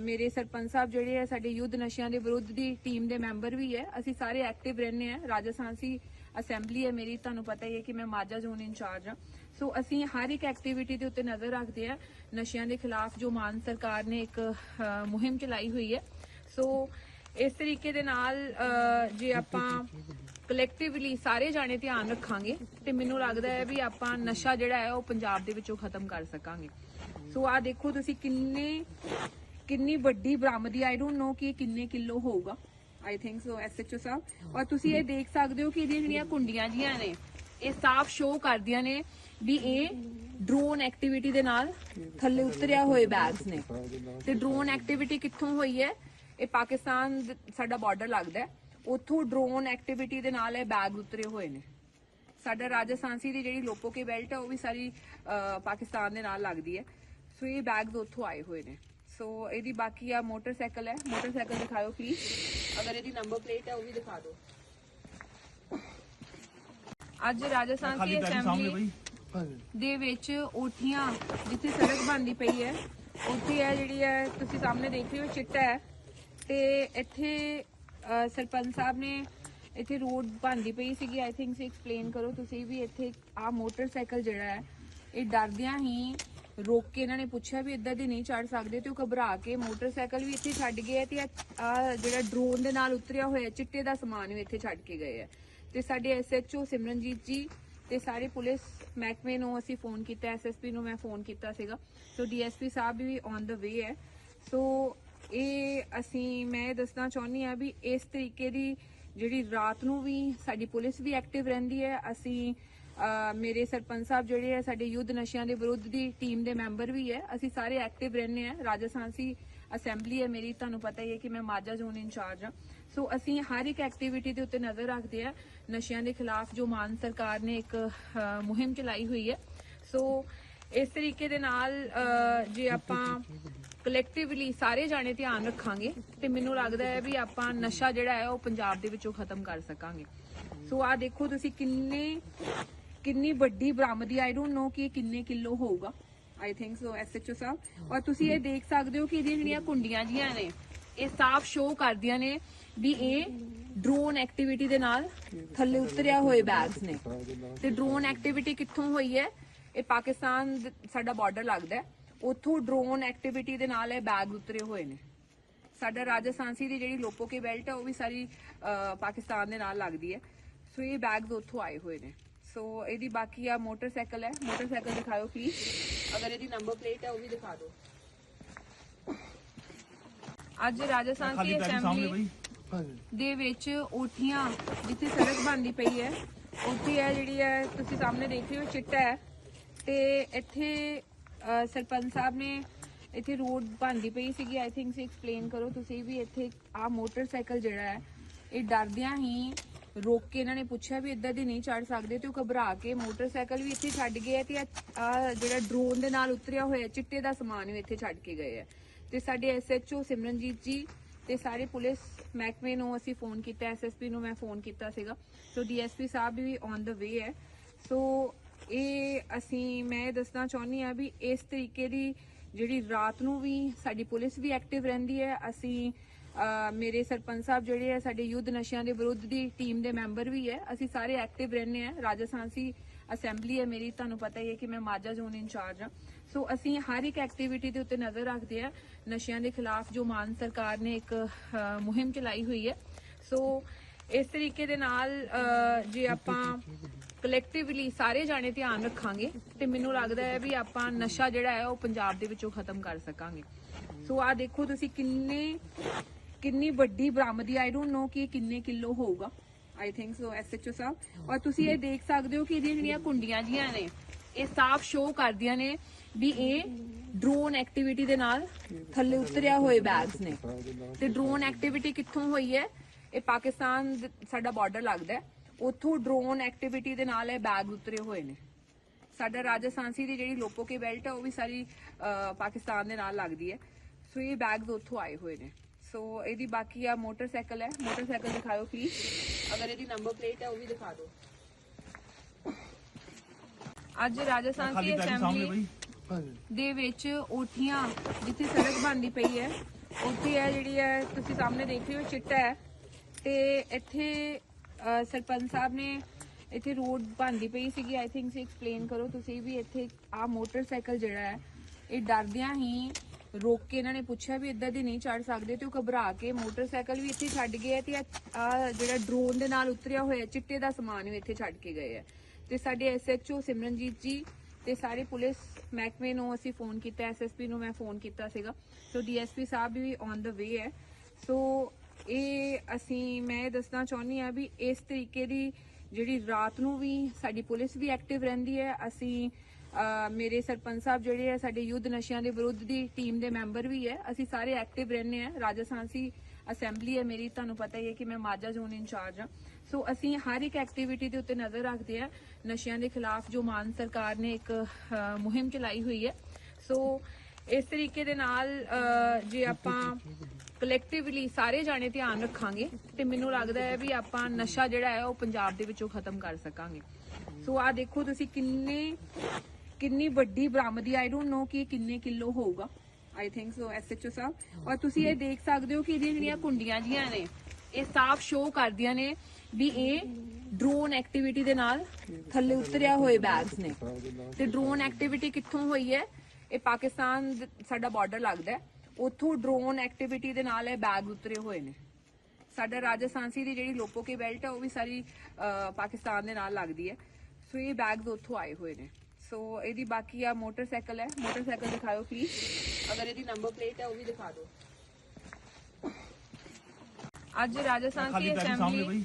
ਮੇਰੇ ਸਰਪੰਚ ਸਾਹਿਬ ਜਿਹੜੇ ਆ, ਸਾਡੇ ਯੁੱਧ ਨਸ਼ਿਆਂ ਦੇ ਵਿਰੁੱਧ ਦੀ ਟੀਮ ਦੇ ਮੈਂਬਰ ਵੀ ਹੈ। ਅਸੀਂ ਸਾਰੇ ਐਕਟਿਵ ਰਹਿੰਦੇ ਆ ਰਾਜਸਥਾਨਸੀ ਅਸੈਂਬਲੀ ਹੈ ਮੇਰੀ। ਤੁਹਾਨੂੰ ਪਤਾ ਹੀ ਹੈ ਕਿ ਮੈਂ ਮਾਝਾ ਜ਼ੋਨ ਇੰਚਾਰਜ ਹਾਂ। ਸੋ ਅਸੀਂ ਹਰ ਇੱਕ ਐਕਟੀਵਿਟੀ ਦੇ ਉੱਤੇ ਨਜ਼ਰ ਰੱਖਦੇ ਆ ਨਸ਼ਿਆਂ ਦੇ ਖਿਲਾਫ ਜੋ ਮਾਨ ਸਰਕਾਰ ਨੇ ਇੱਕ ਮੁਹਿੰਮ ਚਲਾਈ ਹੋਈ ਹੈ। ਸੋ ਇਸ ਤਰੀਕੇ ਦੇ ਨਾਲ ਜੇ ਆਪਾਂ ਕਲੈਕਟਿਵਲੀ ਸਾਰੇ ਜਾਣੇ ਧਿਆਨ ਰੱਖਾਂਗੇ ਤੇ ਮੈਨੂੰ ਲੱਗਦਾ ਹੈ ਵੀ ਆਪਾਂ ਨਸ਼ਾ ਜਿਹੜਾ ਹੈ ਉਹ ਪੰਜਾਬ ਦੇ ਵਿੱਚੋਂ ਖਤਮ ਕਰ ਸਕਾਂਗੇ। ਸੋ ਆ ਦੇਖੋ ਤੁਸੀਂ ਕਿੰਨੇ, ਕਿੰਨੀ ਵੱਡੀ ਬਰਾਮਦੀ ਆਈ ਡੋਨਟ ਨੋ ਕਿ ਇਹ ਕਿੰਨੇ ਕਿਲੋ ਹੋਊਗਾ। ਆਈ ਥਿੰਕ ਸੋ ਐਸਐਚਓ ਸਾਹਿਬ। ਔਰ ਤੁਸੀਂ ਇਹ ਦੇਖ ਸਕਦੇ ਹੋ ਕਿ ਇਹਦੀਆਂ ਜਿਹੜੀਆਂ ਕੁੰਡੀਆਂ ਜੀਆਂ ਨੇ, ਇਹ ਸਾਫ਼ ਸ਼ੋ ਕਰਦੀਆਂ ਨੇ ਵੀ ਇਹ ਡਰੋਨ ਐਕਟੀਵਿਟੀ ਦੇ ਨਾਲ ਥੱਲੇ ਉਤਰਿਆ ਹੋਏ ਬੈਗਸ ਨੇ। ਤੇ ਡਰੋਨ ਐਕਟੀਵਿਟੀ ਕਿੱਥੋਂ ਹੋਈ ਹੈ? ਇਹ ਪਾਕਿਸਤਾਨ ਸਾਡਾ ਬਾਰਡਰ ਲੱਗਦਾ ਹੈ। ਉੱਥੋਂ ਡਰੋਨ ਐਕਟੀਵਿਟੀ ਦੇ ਨਾਲ ਇਹ ਬੈਗ ਉਤਰੇ ਹੋਏ ਨੇ। ਸਾਡਾ ਰਾਜਸਥਾਨਸੀ ਦੀ ਜਿਹੜੀ ਲੋਪੋਕੇ ਬੈਲਟ ਹੈ ਉਹ ਵੀ ਸਾਰੀ ਪਾਕਿਸਤਾਨ ਦੇ ਨਾਲ ਲੱਗਦੀ ਹੈ। ਸੋ ਇਹ ਬੈਗਸ ਉੱਥੋਂ ਆਏ ਹੋਏ ਨੇ। ਸੋ ਇਹਦੀ ਬਾਕੀ ਆ ਮੋਟਰਸਾਈਕਲ ਹੈ। ਮੋਟਰਸਾਈਕਲ ਦਿਖਾਓ ਪਲੀਜ਼ ਅਗਰ ਇਹਦੀ ਨੰਬਰ ਪਲੇਟ ਹੈ ਉਹ ਵੀ ਦਿਖਾ ਦਿਓ। ਅੱਜ ਰਾਜਸਥਾਨ ਦੀ ਅਸੈਂਬਲੀ ਦੇ ਵਿੱਚ ਓਠੀਆਂ ਜਿੱਥੇ ਸੜਕ ਬਣਦੀ ਪਈ ਹੈ ਉੱਥੇ ਹੈ ਜਿਹੜੀ ਹੈ ਤੁਸੀਂ ਸਾਹਮਣੇ ਦੇਖ ਰਹੇ ਹੋ ਚਿੱਟਾ ਹੈ। ਤੇ ਇੱਥੇ ਸਰਪੰਚ ਸਾਹਿਬ ਨੇ ਇੱਥੇ ਰੋਡ ਬਣਦੀ ਪਈ ਸੀਗੀ। ਆਈ ਥਿੰਕ ਸੀ ਐਕਸਪਲੇਨ ਕਰੋ, ਤੁਸੀਂ ਵੀ ਇੱਥੇ ਆ ਮੋਟਰਸਾਈਕਲ ਜਿਹੜਾ ਹੈ, ਇਹ ਡਰਦਿਆਂ ਹੀ ਰੋਕ ਕੇ ਇਹਨਾਂ ਨੇ ਪੁੱਛਿਆ ਵੀ ਇੱਦਾਂ ਦੇ ਨਹੀਂ ਚੜ ਸਕਦੇ ਤੇ ਉਹ ਘਬਰਾ ਕੇ ਮੋਟਰਸਾਈਕਲ ਵੀ ਇੱਥੇ ਛੱਡ ਗਏ ਆ ਤੇ ਆ ਜਿਹੜਾ ਡਰੋਨ ਦੇ ਨਾਲ ਉਤਰਿਆ ਹੋਇਆ ਚਿੱਟੇ ਦਾ ਸਮਾਨ ਵੀ ਇੱਥੇ ਛੱਡ ਕੇ ਗਏ ਆ ਤੇ ਸਾਡੇ ਐਸਐਚਓ ਸਿਮਰਨਜੀਤ ਜੀ ਤੇ ਸਾਰੇ ਪੁਲਿਸ ਮਹਿਕਮੇ ਨੂੰ ਅਸੀਂ ਫੋਨ ਕੀਤਾ ਐਸਐਸਪੀ ਨੂੰ ਮੈਂ ਫੋਨ ਕੀਤਾ ਸੀਗਾ। ਸੋ DSP Sahib we on the ਵੇ ਹੈ। ਸੋ ਇਹ ਅਸੀਂ, ਮੈਂ ਇਹ ਦੱਸਣਾ ਚਾਹੁੰਦੀ ਆ ਵੀ ਇਸ ਤਰੀਕੇ ਦੀ ਜਿਹੜੀ ਰਾਤ ਨੂੰ ਵੀ ਸਾਡੀ ਪੁਲਿਸ ਵੀ ਐਕਟਿਵ ਰਹਿੰਦੀ ਹੈ। ਅਸੀਂ ਮੇਰੇ ਸਰਪੰਚ ਸਾਹਿਬ ਜਿਹੜੇ ਆ, ਸਾਡੇ ਯੁੱਧ ਨਸ਼ਿਆਂ ਦੇ ਵਿਰੁੱਧ ਦੀ ਟੀਮ ਦੇ ਮੈਂਬਰ ਵੀ ਹੈ। ਅਸੀਂ ਸਾਰੇ ਐਕਟਿਵ ਰਹਿੰਦੇ ਆ ਰਾਜਸਥਾਨਸੀ ਅਸੈਂਬਲੀ ਹੈ ਮੇਰੀ। ਤੁਹਾਨੂੰ ਪਤਾ ਹੀ ਹੈ ਕਿ ਮੈਂ ਮਾਝਾ ਜ਼ੋਨ ਇੰਚਾਰਜ ਹਾਂ। ਸੋ ਅਸੀਂ ਹਰ ਇੱਕ ਐਕਟੀਵਿਟੀ ਦੇ ਉੱਤੇ ਨਜ਼ਰ ਰੱਖਦੇ ਆ ਨਸ਼ਿਆਂ ਦੇ ਖਿਲਾਫ ਜੋ ਮਾਨ ਸਰਕਾਰ ਨੇ ਇੱਕ ਮੁਹਿੰਮ ਚਲਾਈ ਹੋਈ ਹੈ। ਸੋ ਇਸ ਤਰੀਕੇ ਦੇ ਨਾਲ ਜੇ ਆਪਾਂ ਕਲੈਕਟਿਵਲੀ ਸਾਰੇ ਜਾਣੇ ਧਿਆਨ ਰੱਖਾਂਗੇ ਤੇ ਮੈਨੂੰ ਲੱਗਦਾ ਹੈ ਵੀ ਆਪਾਂ ਨਸ਼ਾ ਜਿਹੜਾ ਹੈ ਉਹ ਪੰਜਾਬ ਦੇ ਵਿੱਚੋਂ ਖਤਮ ਕਰ ਸਕਾਂਗੇ। ਸੋ ਆ ਦੇਖੋ ਤੁਸੀਂ ਕਿੰਨੇ, ਕਿੰਨੀ ਵੱਡੀ ਬਰਾਮਦੀ ਆਈ ਡੋਨਟ ਨੋ ਕਿ ਇਹ ਕਿੰਨੇ ਕਿਲੋ ਹੋਊਗਾ। ਆਈ ਥਿੰਕ ਸੋ ਐਸਐਚਓ ਸਾਹਿਬ। ਔਰ ਤੁਸੀਂ ਇਹ ਦੇਖ ਸਕਦੇ ਹੋ ਕਿ ਇਹਦੀਆਂ ਜਿਹੜੀਆਂ ਕੁੰਡੀਆਂ ਜੀਆਂ ਨੇ, ਇਹ ਸਾਫ਼ ਸ਼ੋਅ ਕਰਦੀਆਂ ਨੇ ਵੀ ਇਹ ਡਰੋਨ ਐਕਟੀਵਿਟੀ ਦੇ ਨਾਲ ਥੱਲੇ ਉਤਰਿਆ ਹੋਏ ਬੈਗਸ ਨੇ। ਤੇ ਡਰੋਨ ਐਕਟੀਵਿਟੀ ਕਿੱਥੋਂ ਹੋਈ ਹੈ? ਇਹ ਪਾਕਿਸਤਾਨ ਸਾਡਾ ਬਾਰਡਰ ਲੱਗਦਾ ਹੈ। ਉੱਥੋਂ ਡਰੋਨ ਐਕਟੀਵਿਟੀ ਦੇ ਨਾਲ ਇਹ ਬੈਗ ਉਤਰੇ ਹੋਏ ਨੇ। ਸਾਡਾ ਰਾਜਸਥਾਨਸੀ ਦੀ ਜਿਹੜੀ ਲੋਪੋਕੇ ਬੈਲਟ ਹੈ ਉਹ ਵੀ ਸਾਰੀ ਪਾਕਿਸਤਾਨ ਦੇ ਨਾਲ ਲੱਗਦੀ ਹੈ। ਸੋ ਇਹ ਬੈਗਸ ਉੱਥੋਂ ਆਏ ਹੋਏ ਨੇ। ਸੋ ਇਹਦੀ ਬਾਕੀ ਆ ਮੋਟਰਸਾਈਕਲ ਹੈ। ਮੋਟਰਸਾਈਕਲ ਦਿਖਾਓ ਪਲੀਜ਼ ਅਗਰ ਇਹਦੀ ਨੰਬਰ ਪਲੇਟ ਹੈ ਉਹ ਵੀ ਦਿਖਾ ਦਿਓ। ਅੱਜ ਰਾਜਸਥਾਨ ਦੀ ਅਸੈਂਬਲੀ ਦੇ ਵਿੱਚ ਓਠੀਆਂ ਜਿੱਥੇ ਸੜਕ ਬਣਦੀ ਪਈ ਹੈ ਉੱਥੇ ਹੈ ਜਿਹੜੀ ਹੈ ਤੁਸੀਂ ਸਾਹਮਣੇ ਦੇਖ ਰਹੇ ਹੋ ਚਿੱਟਾ ਹੈ। ਤੇ ਇੱਥੇ ਸਰਪੰਚ ਸਾਹਿਬ ਨੇ ਇੱਥੇ ਰੋਡ ਬਣਦੀ ਪਈ ਸੀਗੀ ਆਈ ਥਿੰਕ ਸੀ ਐਕਸਪਲੇਨ ਕਰੋ, ਤੁਸੀਂ ਵੀ ਇੱਥੇ ਆ ਮੋਟਰਸਾਈਕਲ ਜਿਹੜਾ ਹੈ, ਇਹ ਡਰਦਿਆਂ ਹੀ ਰੋਕ ਕੇ ਇਹਨਾਂ ਨੇ ਪੁੱਛਿਆ ਵੀ ਇੱਦਾਂ ਦੀ ਨਹੀਂ ਚੜ ਸਕਦੇ ਤੇ ਉਹ ਘਬਰਾ ਕੇ ਮੋਟਰਸਾਈਕਲ ਵੀ ਇੱਥੇ ਛੱਡ ਗਏ ਆ ਤੇ ਆ ਜਿਹੜਾ ਡਰੋਨ ਦੇ ਨਾਲ ਉਤਰਿਆ ਹੋਇਆ ਚਿੱਟੇ ਦਾ ਸਮਾਨ ਵੀ ਇੱਥੇ ਛੱਡ ਕੇ ਗਏ ਆ ਤੇ ਸਾਡੇ ਐਸਐਚਓ ਸਿਮਰਨਜੀਤ ਜੀ ਤੇ ਸਾਰੇ ਪੁਲਿਸ ਮਹਿਕਮੇ ਨੂੰ ਅਸੀਂ ਫੋਨ ਕੀਤਾ ਐਸਐਸਪੀ ਨੂੰ ਮੈਂ ਫੋਨ ਕੀਤਾ ਸੀਗਾ ਸੋ DSP Sahib we on the ਵੇ ਹੈ। ਸੋ ਇਹ ਅਸੀਂ, ਮੈਂ ਇਹ ਦੱਸਣਾ ਚਾਹੁੰਦੀ ਆ ਵੀ ਇਸ ਤਰੀਕੇ ਦੀ ਜਿਹੜੀ ਰਾਤ ਨੂੰ ਵੀ ਸਾਡੀ ਪੁਲਿਸ ਵੀ ਐਕਟਿਵ ਰਹਿੰਦੀ ਹੈ। ਅਸੀਂ ਮੇਰੇ ਸਰਪੰਚ ਸਾਹਿਬ ਜਿਹੜੇ ਆ, ਸਾਡੇ ਯੁੱਧ ਨਸ਼ਿਆਂ ਦੇ ਵਿਰੁੱਧ ਦੀ ਟੀਮ ਦੇ ਮੈਂਬਰ ਵੀ ਹੈ। ਅਸੀਂ ਸਾਰੇ ਐਕਟਿਵ ਰਹਿੰਦੇ ਆ ਰਾਜਸਥਾਨਸੀ ਅਸੈਂਬਲੀ ਹੈ ਮੇਰੀ, ਤੁਹਾਨੂੰ ਪਤਾ ਹੀ ਹੈ ਕਿ ਮੈਂ ਮਾਝਾ ਜ਼ੋਨ ਇੰਚਾਰਜ ਹਾਂ। ਸੋ ਅਸੀਂ ਹਰ ਇੱਕ ਐਕਟੀਵਿਟੀ ਦੇ ਉੱਤੇ ਨਜ਼ਰ ਰੱਖਦੇ ਆ ਨਸ਼ਿਆਂ ਦੇ ਖਿਲਾਫ ਜੋ ਮਾਨ ਸਰਕਾਰ ਨੇ ਇੱਕ ਮੁਹਿੰਮ ਚਲਾਈ ਹੋਈ ਹੈ। ਸੋ ਇਸ ਤਰੀਕੇ ਦੇ ਨਾਲ ਜੇ ਆਪਾਂ ਕਲੈਕਟਿਵਲੀ ਸਾਰੇ ਜਾਣੇ ਧਿਆਨ ਰੱਖਾਂਗੇ ਤੇ ਮੈਨੂੰ ਲੱਗਦਾ ਹੈ ਵੀ ਆਪਾਂ ਨਸ਼ਾ ਜਿਹੜਾ ਹੈ ਉਹ ਪੰਜਾਬ ਦੇ ਵਿੱਚੋਂ ਖਤਮ ਕਰ ਸਕਾਂਗੇ। ਸੋ ਆ ਦੇਖੋ ਤੁਸੀਂ ਕਿੰਨੇ, ਕਿੰਨੀ ਵੱਡੀ ਬਰਾਮਦੀ ਆਈ ਡੋਨਟ ਨੋ ਕਿ ਕਿੰਨੇ ਕਿਲੋ ਹੋਊਗਾ। ਆਈ ਥਿੰਕ ਸੋ ਐਸਐਚਓ ਸਾਹਿਬ। ਔਰ ਤੁਸੀਂ ਇਹ ਦੇਖ ਸਕਦੇ ਹੋ ਕਿ ਇਹਦੀਆਂ ਜਿਹੜੀਆਂ ਕੁੰਡੀਆਂ ਜੀਆਂ ਨੇ, ਇਹ ਸਾਫ਼ ਸ਼ੋਅ ਕਰਦੀਆਂ ਨੇ ਵੀ ਇਹ ਡਰੋਨ ਐਕਟੀਵਿਟੀ ਦੇ ਨਾਲ ਥੱਲੇ ਉਤਰਿਆ ਹੋਏ ਬੈਗਸ ਨੇ। ਤੇ ਡਰੋਨ ਐਕਟੀਵਿਟੀ ਕਿੱਥੋਂ ਹੋਈ ਹੈ? ਇਹ ਪਾਕਿਸਤਾਨ ਸਾਡਾ ਬਾਰਡਰ ਲੱਗਦਾ ਹੈ। ਉੱਥੋਂ ਡਰੋਨ ਐਕਟੀਵਿਟੀ ਦੇ ਨਾਲ ਇਹ ਬੈਗ ਉਤਰੇ ਹੋਏ ਨੇ। ਸਾਡਾ ਰਾਜਸਥਾਨਸੀ ਦੀ ਜਿਹੜੀ ਲੋਪੋਕੇ ਬੈਲਟ ਹੈ ਉਹ ਵੀ ਸਾਰੀ ਪਾਕਿਸਤਾਨ ਦੇ ਨਾਲ ਲੱਗਦੀ ਹੈ। ਸੋ ਇਹ ਬੈਗਸ ਉੱਥੋਂ ਆਏ ਹੋਏ ਨੇ। ਸੋ ਇਹਦੀ ਬਾਕੀ ਆ ਮੋਟਰਸਾਈਕਲ ਹੈ। ਮੋਟਰਸਾਈਕਲ ਦਿਖਾਓ ਪਲੀਜ਼ ਅਗਰ ਇਹਦੀ ਨੰਬਰ ਪਲੇਟ ਹੈ ਉਹ ਵੀ ਦਿਖਾ ਦਿਓ। ਅੱਜ ਰਾਜਸਥਾਨ ਦੀ ਅਸੈਂਬਲੀ ਦੇ ਵਿੱਚ ਓਠੀਆਂ ਜਿੱਥੇ ਸੜਕ ਬਣਦੀ ਪਈ ਹੈ ਉੱਥੇ ਹੈ ਜਿਹੜੀ ਹੈ ਤੁਸੀਂ ਸਾਹਮਣੇ ਦੇਖ ਰਹੇ ਹੋ ਚਿੱਟਾ ਹੈ। ਤੇ ਇੱਥੇ ਸਰਪੰਚ ਸਾਹਿਬ ਨੇ ਇੱਥੇ ਰੋਡ ਬਣਦੀ ਪਈ ਸੀਗੀ ਆਈ ਥਿੰਕ ਸੀ ਐਕਸਪਲੇਨ ਕਰੋ, ਤੁਸੀਂ ਵੀ ਇੱਥੇ ਆ ਮੋਟਰਸਾਈਕਲ ਜਿਹੜਾ ਹੈ, ਇਹ ਡਰਦਿਆਂ ਹੀ ਰੋਕ ਕੇ ਇਹਨਾਂ ਨੇ ਪੁੱਛਿਆ ਵੀ ਇੱਦਾਂ ਦੀ ਨਹੀਂ ਚੜ ਸਕਦੇ ਤੇ ਉਹ ਘਬਰਾ ਕੇ ਮੋਟਰਸਾਈਕਲ ਵੀ ਇੱਥੇ ਛੱਡ ਗਏ ਆ ਤੇ ਆ ਜਿਹੜਾ ਡਰੋਨ ਦੇ ਨਾਲ ਉਤਰਿਆ ਹੋਇਆ ਚਿੱਟੇ ਦਾ ਸਮਾਨ ਵੀ ਇੱਥੇ ਛੱਡ ਕੇ ਗਏ ਆ ਤੇ ਸਾਡੇ ਐਸਐਚਓ ਸਿਮਰਨਜੀਤ ਜੀ ਤੇ ਸਾਰੇ ਪੁਲਿਸ ਮਹਿਕਮੇ ਨੂੰ ਅਸੀਂ ਫੋਨ ਕੀਤਾ ਐਸਐਸਪੀ ਨੂੰ ਮੈਂ ਫੋਨ ਕੀਤਾ ਸੀਗਾ। ਸੋ DSP Sahib we on the ਵੇ ਹੈ। ਸੋ ਇਹ ਅਸੀਂ, ਮੈਂ ਇਹ ਦੱਸਣਾ ਚਾਹੁੰਦੀ ਆ ਵੀ ਇਸ ਤਰੀਕੇ ਦੀ ਜਿਹੜੀ ਰਾਤ ਨੂੰ ਵੀ ਸਾਡੀ ਪੁਲਿਸ ਵੀ ਐਕਟਿਵ ਰਹਿੰਦੀ ਹੈ। ਅਸੀਂ ਮੇਰੇ ਸਰਪੰਚ ਸਾਹਿਬ ਜਿਹੜੇ ਆ, ਸਾਡੇ ਯੁੱਧ ਨਸ਼ਿਆਂ ਦੇ ਵਿਰੁੱਧ ਦੀ ਟੀਮ ਦੇ ਮੈਂਬਰ ਵੀ ਹੈ। ਅਸੀਂ ਸਾਰੇ ਐਕਟਿਵ ਰਹਿੰਦੇ ਆ ਰਾਜਸਥਾਨਸੀ ਅਸੈਂਬਲੀ ਹੈ ਮੇਰੀ। ਤੁਹਾਨੂੰ ਪਤਾ ਹੀ ਹੈ ਕਿ ਮੈਂ ਮਾਝਾ ਜ਼ੋਨ ਇੰਚਾਰਜ ਹਾਂ। ਸੋ ਅਸੀਂ ਹਰ ਇੱਕ ਐਕਟੀਵਿਟੀ ਦੇ ਉੱਤੇ ਨਜ਼ਰ ਰੱਖਦੇ ਆ ਨਸ਼ਿਆਂ ਦੇ ਖਿਲਾਫ ਜੋ ਮਾਨ ਸਰਕਾਰ ਨੇ ਇੱਕ ਮੁਹਿੰਮ ਚਲਾਈ ਹੋਈ ਹੈ। ਸੋ ਇਸ ਤਰੀਕੇ ਦੇ ਨਾਲ ਜੇ ਆਪਾਂ ਕਲੈਕਟਿਵਲੀ ਸਾਰੇ ਜਾਣੇ ਧਿਆਨ ਰੱਖਾਂਗੇ ਤੇ ਮੈਨੂੰ ਲੱਗਦਾ ਹੈ ਵੀ ਆਪਾਂ ਨਸ਼ਾ ਜਿਹੜਾ ਹੈ ਉਹ ਪੰਜਾਬ ਦੇ ਵਿੱਚੋਂ ਖਤਮ ਕਰ ਸਕਾਂਗੇ। ਸੋ ਆ ਦੇਖੋ ਤੁਸੀਂ ਕਿੰਨੇ, ਕਿੰਨੀ ਵੱਡੀ ਬਰਾਮਦੀ ਆਈ ਡੋਨਟ ਨੋ ਕਿ ਇਹ ਕਿੰਨੇ ਕਿਲੋ ਹੋਊਗਾ। ਆਈ ਥਿੰਕ ਸੋ ਐਸਐਚਓ ਸਾਹਿਬ। ਔਰ ਤੁਸੀਂ ਇਹ ਦੇਖ ਸਕਦੇ ਹੋ ਕਿ ਇਹਦੀਆਂ ਜਿਹੜੀਆਂ ਕੁੰਡੀਆਂ ਜੀਆਂ ਨੇ, ਇਹ ਸਾਫ਼ ਸ਼ੋਅ ਕਰਦੀਆਂ ਨੇ ਵੀ ਇਹ ਡਰੋਨ ਐਕਟੀਵਿਟੀ ਦੇ ਨਾਲ ਥੱਲੇ ਉਤਰਿਆ ਹੋਏ ਬੈਗਸ ਨੇ। ਤੇ ਡਰੋਨ ਐਕਟੀਵਿਟੀ ਕਿੱਥੋਂ ਹੋਈ ਹੈ? ਇਹ ਪਾਕਿਸਤਾਨ ਸਾਡਾ ਬਾਰਡਰ ਲੱਗਦਾ ਹੈ। ਉੱਥੋਂ ਡਰੋਨ ਐਕਟੀਵਿਟੀ ਦੇ ਨਾਲ ਇਹ ਬੈਗ ਉਤਰੇ ਹੋਏ ਨੇ। ਸਾਡਾ ਰਾਜਸਥਾਨਸੀ ਦੀ ਜਿਹੜੀ ਲੋਪੋਕੇ ਬੈਲਟ ਹੈ ਉਹ ਵੀ ਸਾਰੀ ਪਾਕਿਸਤਾਨ ਦੇ ਨਾਲ ਲੱਗਦੀ ਹੈ। ਸੋ ਇਹ ਬੈਗਸ ਉੱਥੋਂ ਆਏ ਹੋਏ ਨੇ। ਸੋ ਇਹਦੀ ਬਾਕੀ ਆ ਮੋਟਰਸਾਈਕਲ ਹੈ। ਮੋਟਰਸਾਈਕਲ ਦਿਖਾਓ ਪਲੀਜ਼ ਅਗਰ ਇਹਦੀ ਨੰਬਰ ਪਲੇਟ ਹੈ ਉਹ ਵੀ ਦਿਖਾ ਦਿਓ। ਅੱਜ ਰਾਜਸਥਾਨ ਦੀ ਅਸੈਂਬਲੀ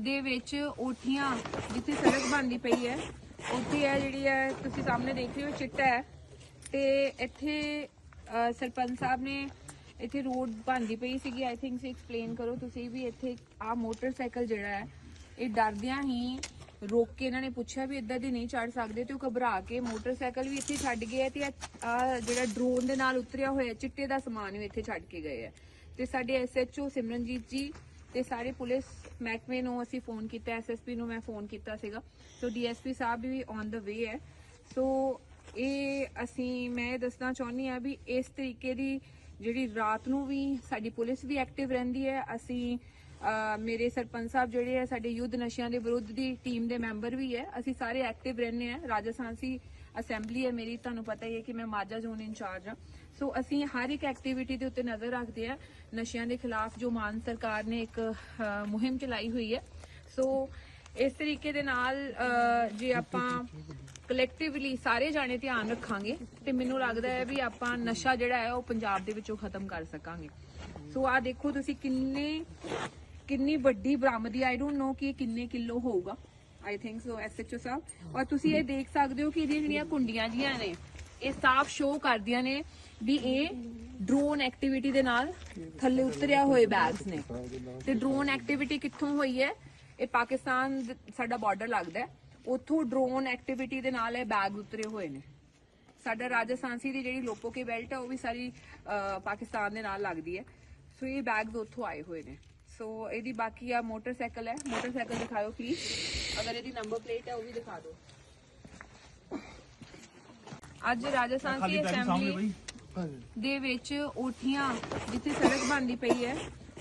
ਦੇ ਵਿੱਚ ਓਠੀਆਂ ਜਿੱਥੇ ਸੜਕ ਬਣਦੀ ਪਈ ਹੈ। ਉੱਥੇ ਹੈ ਜਿਹੜੀ ਹੈ ਤੁਸੀਂ ਸਾਹਮਣੇ ਦੇਖ ਰਹੇ ਹੋ ਚਿੱਟਾ ਹੈ। ਤੇ ਇੱਥੇ ਸਰਪੰਚ ਸਾਹਿਬ ਨੇ ਇੱਥੇ ਰੋਡ ਬਣਦੀ ਪਈ ਸੀਗੀ ਆਈ ਥਿੰਕ ਸੀ ਐਕਸਪਲੇਨ ਕਰੋ, ਤੁਸੀਂ ਵੀ ਇੱਥੇ ਆ ਮੋਟਰਸਾਈਕਲ ਜਿਹੜਾ ਹੈ, ਇਹ ਡਰਦਿਆਂ ਹੀ ਰੋਕ ਕੇ ਇਹਨਾਂ ਨੇ ਪੁੱਛਿਆ ਵੀ ਇੱਦਾਂ ਦੇ ਨਹੀਂ ਚੜ ਸਕਦੇ ਤੇ ਉਹ ਘਬਰਾ ਕੇ ਮੋਟਰਸਾਈਕਲ ਵੀ ਇੱਥੇ ਛੱਡ ਗਏ ਆ ਤੇ ਆ ਜਿਹੜਾ ਡਰੋਨ ਦੇ ਨਾਲ ਉਤਰਿਆ ਹੋਇਆ ਚਿੱਟੇ ਦਾ ਸਮਾਨ ਵੀ ਇੱਥੇ ਛੱਡ ਕੇ ਗਏ ਹੈ ਤੇ ਸਾਡੇ ਐਸਐਚਓ ਸਿਮਰਨਜੀਤ ਜੀ ਤੇ ਸਾਰੇ ਪੁਲਿਸ ਮਹਿਕਮੇ ਨੂੰ ਅਸੀਂ ਫੋਨ ਕੀਤਾ ਐਸਐਸਪੀ ਨੂੰ ਮੈਂ ਫੋਨ ਕੀਤਾ ਸੀਗਾ। ਸੋ DSP Sahib we on the ਵੇ ਹੈ। ਸੋ ਇਹ ਅਸੀਂ, ਮੈਂ ਇਹ ਦੱਸਣਾ ਚਾਹੁੰਦੀ ਆ ਵੀ ਇਸ ਤਰੀਕੇ ਦੀ ਜਿਹੜੀ ਰਾਤ ਨੂੰ ਵੀ ਸਾਡੀ ਪੁਲਿਸ ਵੀ ਐਕਟਿਵ ਰਹਿੰਦੀ ਹੈ। ਅਸੀਂ ਮੇਰੇ ਸਰਪੰਚ ਸਾਹਿਬ ਜਿਹੜੇ ਆ, ਸਾਡੇ ਯੁੱਧ ਨਸ਼ਿਆਂ ਦੇ ਵਿਰੁੱਧ ਦੀ ਟੀਮ ਦੇ ਮੈਂਬਰ ਵੀ ਹੈ। ਅਸੀਂ ਸਾਰੇ ਐਕਟਿਵ ਰਹਿੰਦੇ ਆ ਰਾਜਸਥਾਨਸੀ ਅਸੈਂਬਲੀ ਹੈ ਮੇਰੀ। ਤੁਹਾਨੂੰ ਪਤਾ ਹੀ ਹੈ ਕਿ ਮੈਂ ਮਾਝਾ ਜ਼ੋਨ ਇੰਚਾਰਜ ਹਾਂ। ਸੋ ਅਸੀਂ ਹਰ ਇੱਕ ਐਕਟੀਵਿਟੀ ਦੇ ਉੱਤੇ ਨਜ਼ਰ ਰੱਖਦੇ ਆ ਨਸ਼ਿਆਂ ਦੇ ਖਿਲਾਫ ਜੋ ਮਾਨ ਸਰਕਾਰ ਨੇ ਇੱਕ ਮੁਹਿੰਮ ਚਲਾਈ ਹੋਈ ਹੈ। ਸੋ ਇਸ ਤਰੀਕੇ ਦੇ ਨਾਲ ਜੇ ਆਪਾਂ ਕਲੈਕਟਿਵਲੀ ਸਾਰੇ ਜਾਣੇ ਧਿਆਨ ਰੱਖਾਂਗੇ ਤੇ ਮੈਨੂੰ ਲੱਗਦਾ ਹੈ ਵੀ ਆਪਾਂ ਨਸ਼ਾ ਜਿਹੜਾ ਹੈ ਉਹ ਪੰਜਾਬ ਦੇ ਵਿੱਚੋਂ ਖਤਮ ਕਰ ਸਕਾਂਗੇ। ਸੋ ਆ ਦੇਖੋ ਤੁਸੀਂ ਕਿੰਨੇ, ਕਿੰਨੀ ਵੱਡੀ ਬਰਾਮਦੀ ਆਈ ਡੋਨਟ ਨੋ ਕਿ ਇਹ ਕਿੰਨੇ ਕਿਲੋ ਹੋਊਗਾ। ਆਈ ਥਿੰਕ ਸੋ ਐਸਐਚਓ ਸਾਹਿਬ। ਔਰ ਤੁਸੀਂ ਇਹ ਦੇਖ ਸਕਦੇ ਹੋ ਕਿ ਇਹਦੀਆਂ ਜਿਹੜੀਆਂ ਕੁੰਡੀਆਂ ਜੀਆਂ ਨੇ, ਇਹ ਸਾਫ਼ ਸ਼ੋ ਕਰਦੀਆਂ ਨੇ ਵੀ ਇਹ ਡਰੋਨ ਐਕਟੀਵਿਟੀ ਦੇ ਨਾਲ ਥੱਲੇ ਉਤਰਿਆ ਹੋਏ ਬੈਗਸ ਨੇ। ਤੇ ਡਰੋਨ ਐਕਟੀਵਿਟੀ ਕਿੱਥੋਂ ਹੋਈ ਹੈ? ਇਹ ਪਾਕਿਸਤਾਨ ਸਾਡਾ ਬਾਰਡਰ ਲੱਗਦਾ ਹੈ। ਉੱਥੋਂ ਡਰੋਨ ਐਕਟੀਵਿਟੀ ਦੇ ਨਾਲ ਇਹ ਬੈਗ ਉਤਰੇ ਹੋਏ ਨੇ। ਸਾਡਾ ਰਾਜਸਥਾਨਸੀ ਦੀ ਜਿਹੜੀ ਲੋਪੋਕੇ ਬੈਲਟ ਹੈ ਉਹ ਵੀ ਸਾਰੀ ਪਾਕਿਸਤਾਨ ਦੇ ਨਾਲ ਲੱਗਦੀ ਹੈ। ਸੋ ਇਹ ਬੈਗਸ ਉੱਥੋਂ ਆਏ ਹੋਏ ਨੇ। ਸੋ ਇਹਦੀ ਬਾਕੀ ਆ ਮੋਟਰਸਾਈਕਲ ਹੈ। ਮੋਟਰਸਾਈਕਲ ਦਿਖਾਓ ਪਲੀਜ਼ ਅਗਰ ਇਹਦੀ ਨੰਬਰ ਪਲੇਟ ਹੈ ਉਹ ਵੀ ਦਿਖਾ ਦਿਓ। ਅੱਜ ਰਾਜਸਥਾਨ ਦੀ ਅਸੈਂਬਲੀ ਦੇ ਵਿੱਚ ਓਠੀਆਂ ਜਿੱਥੇ ਸੜਕ ਬਣਦੀ ਪਈ ਹੈ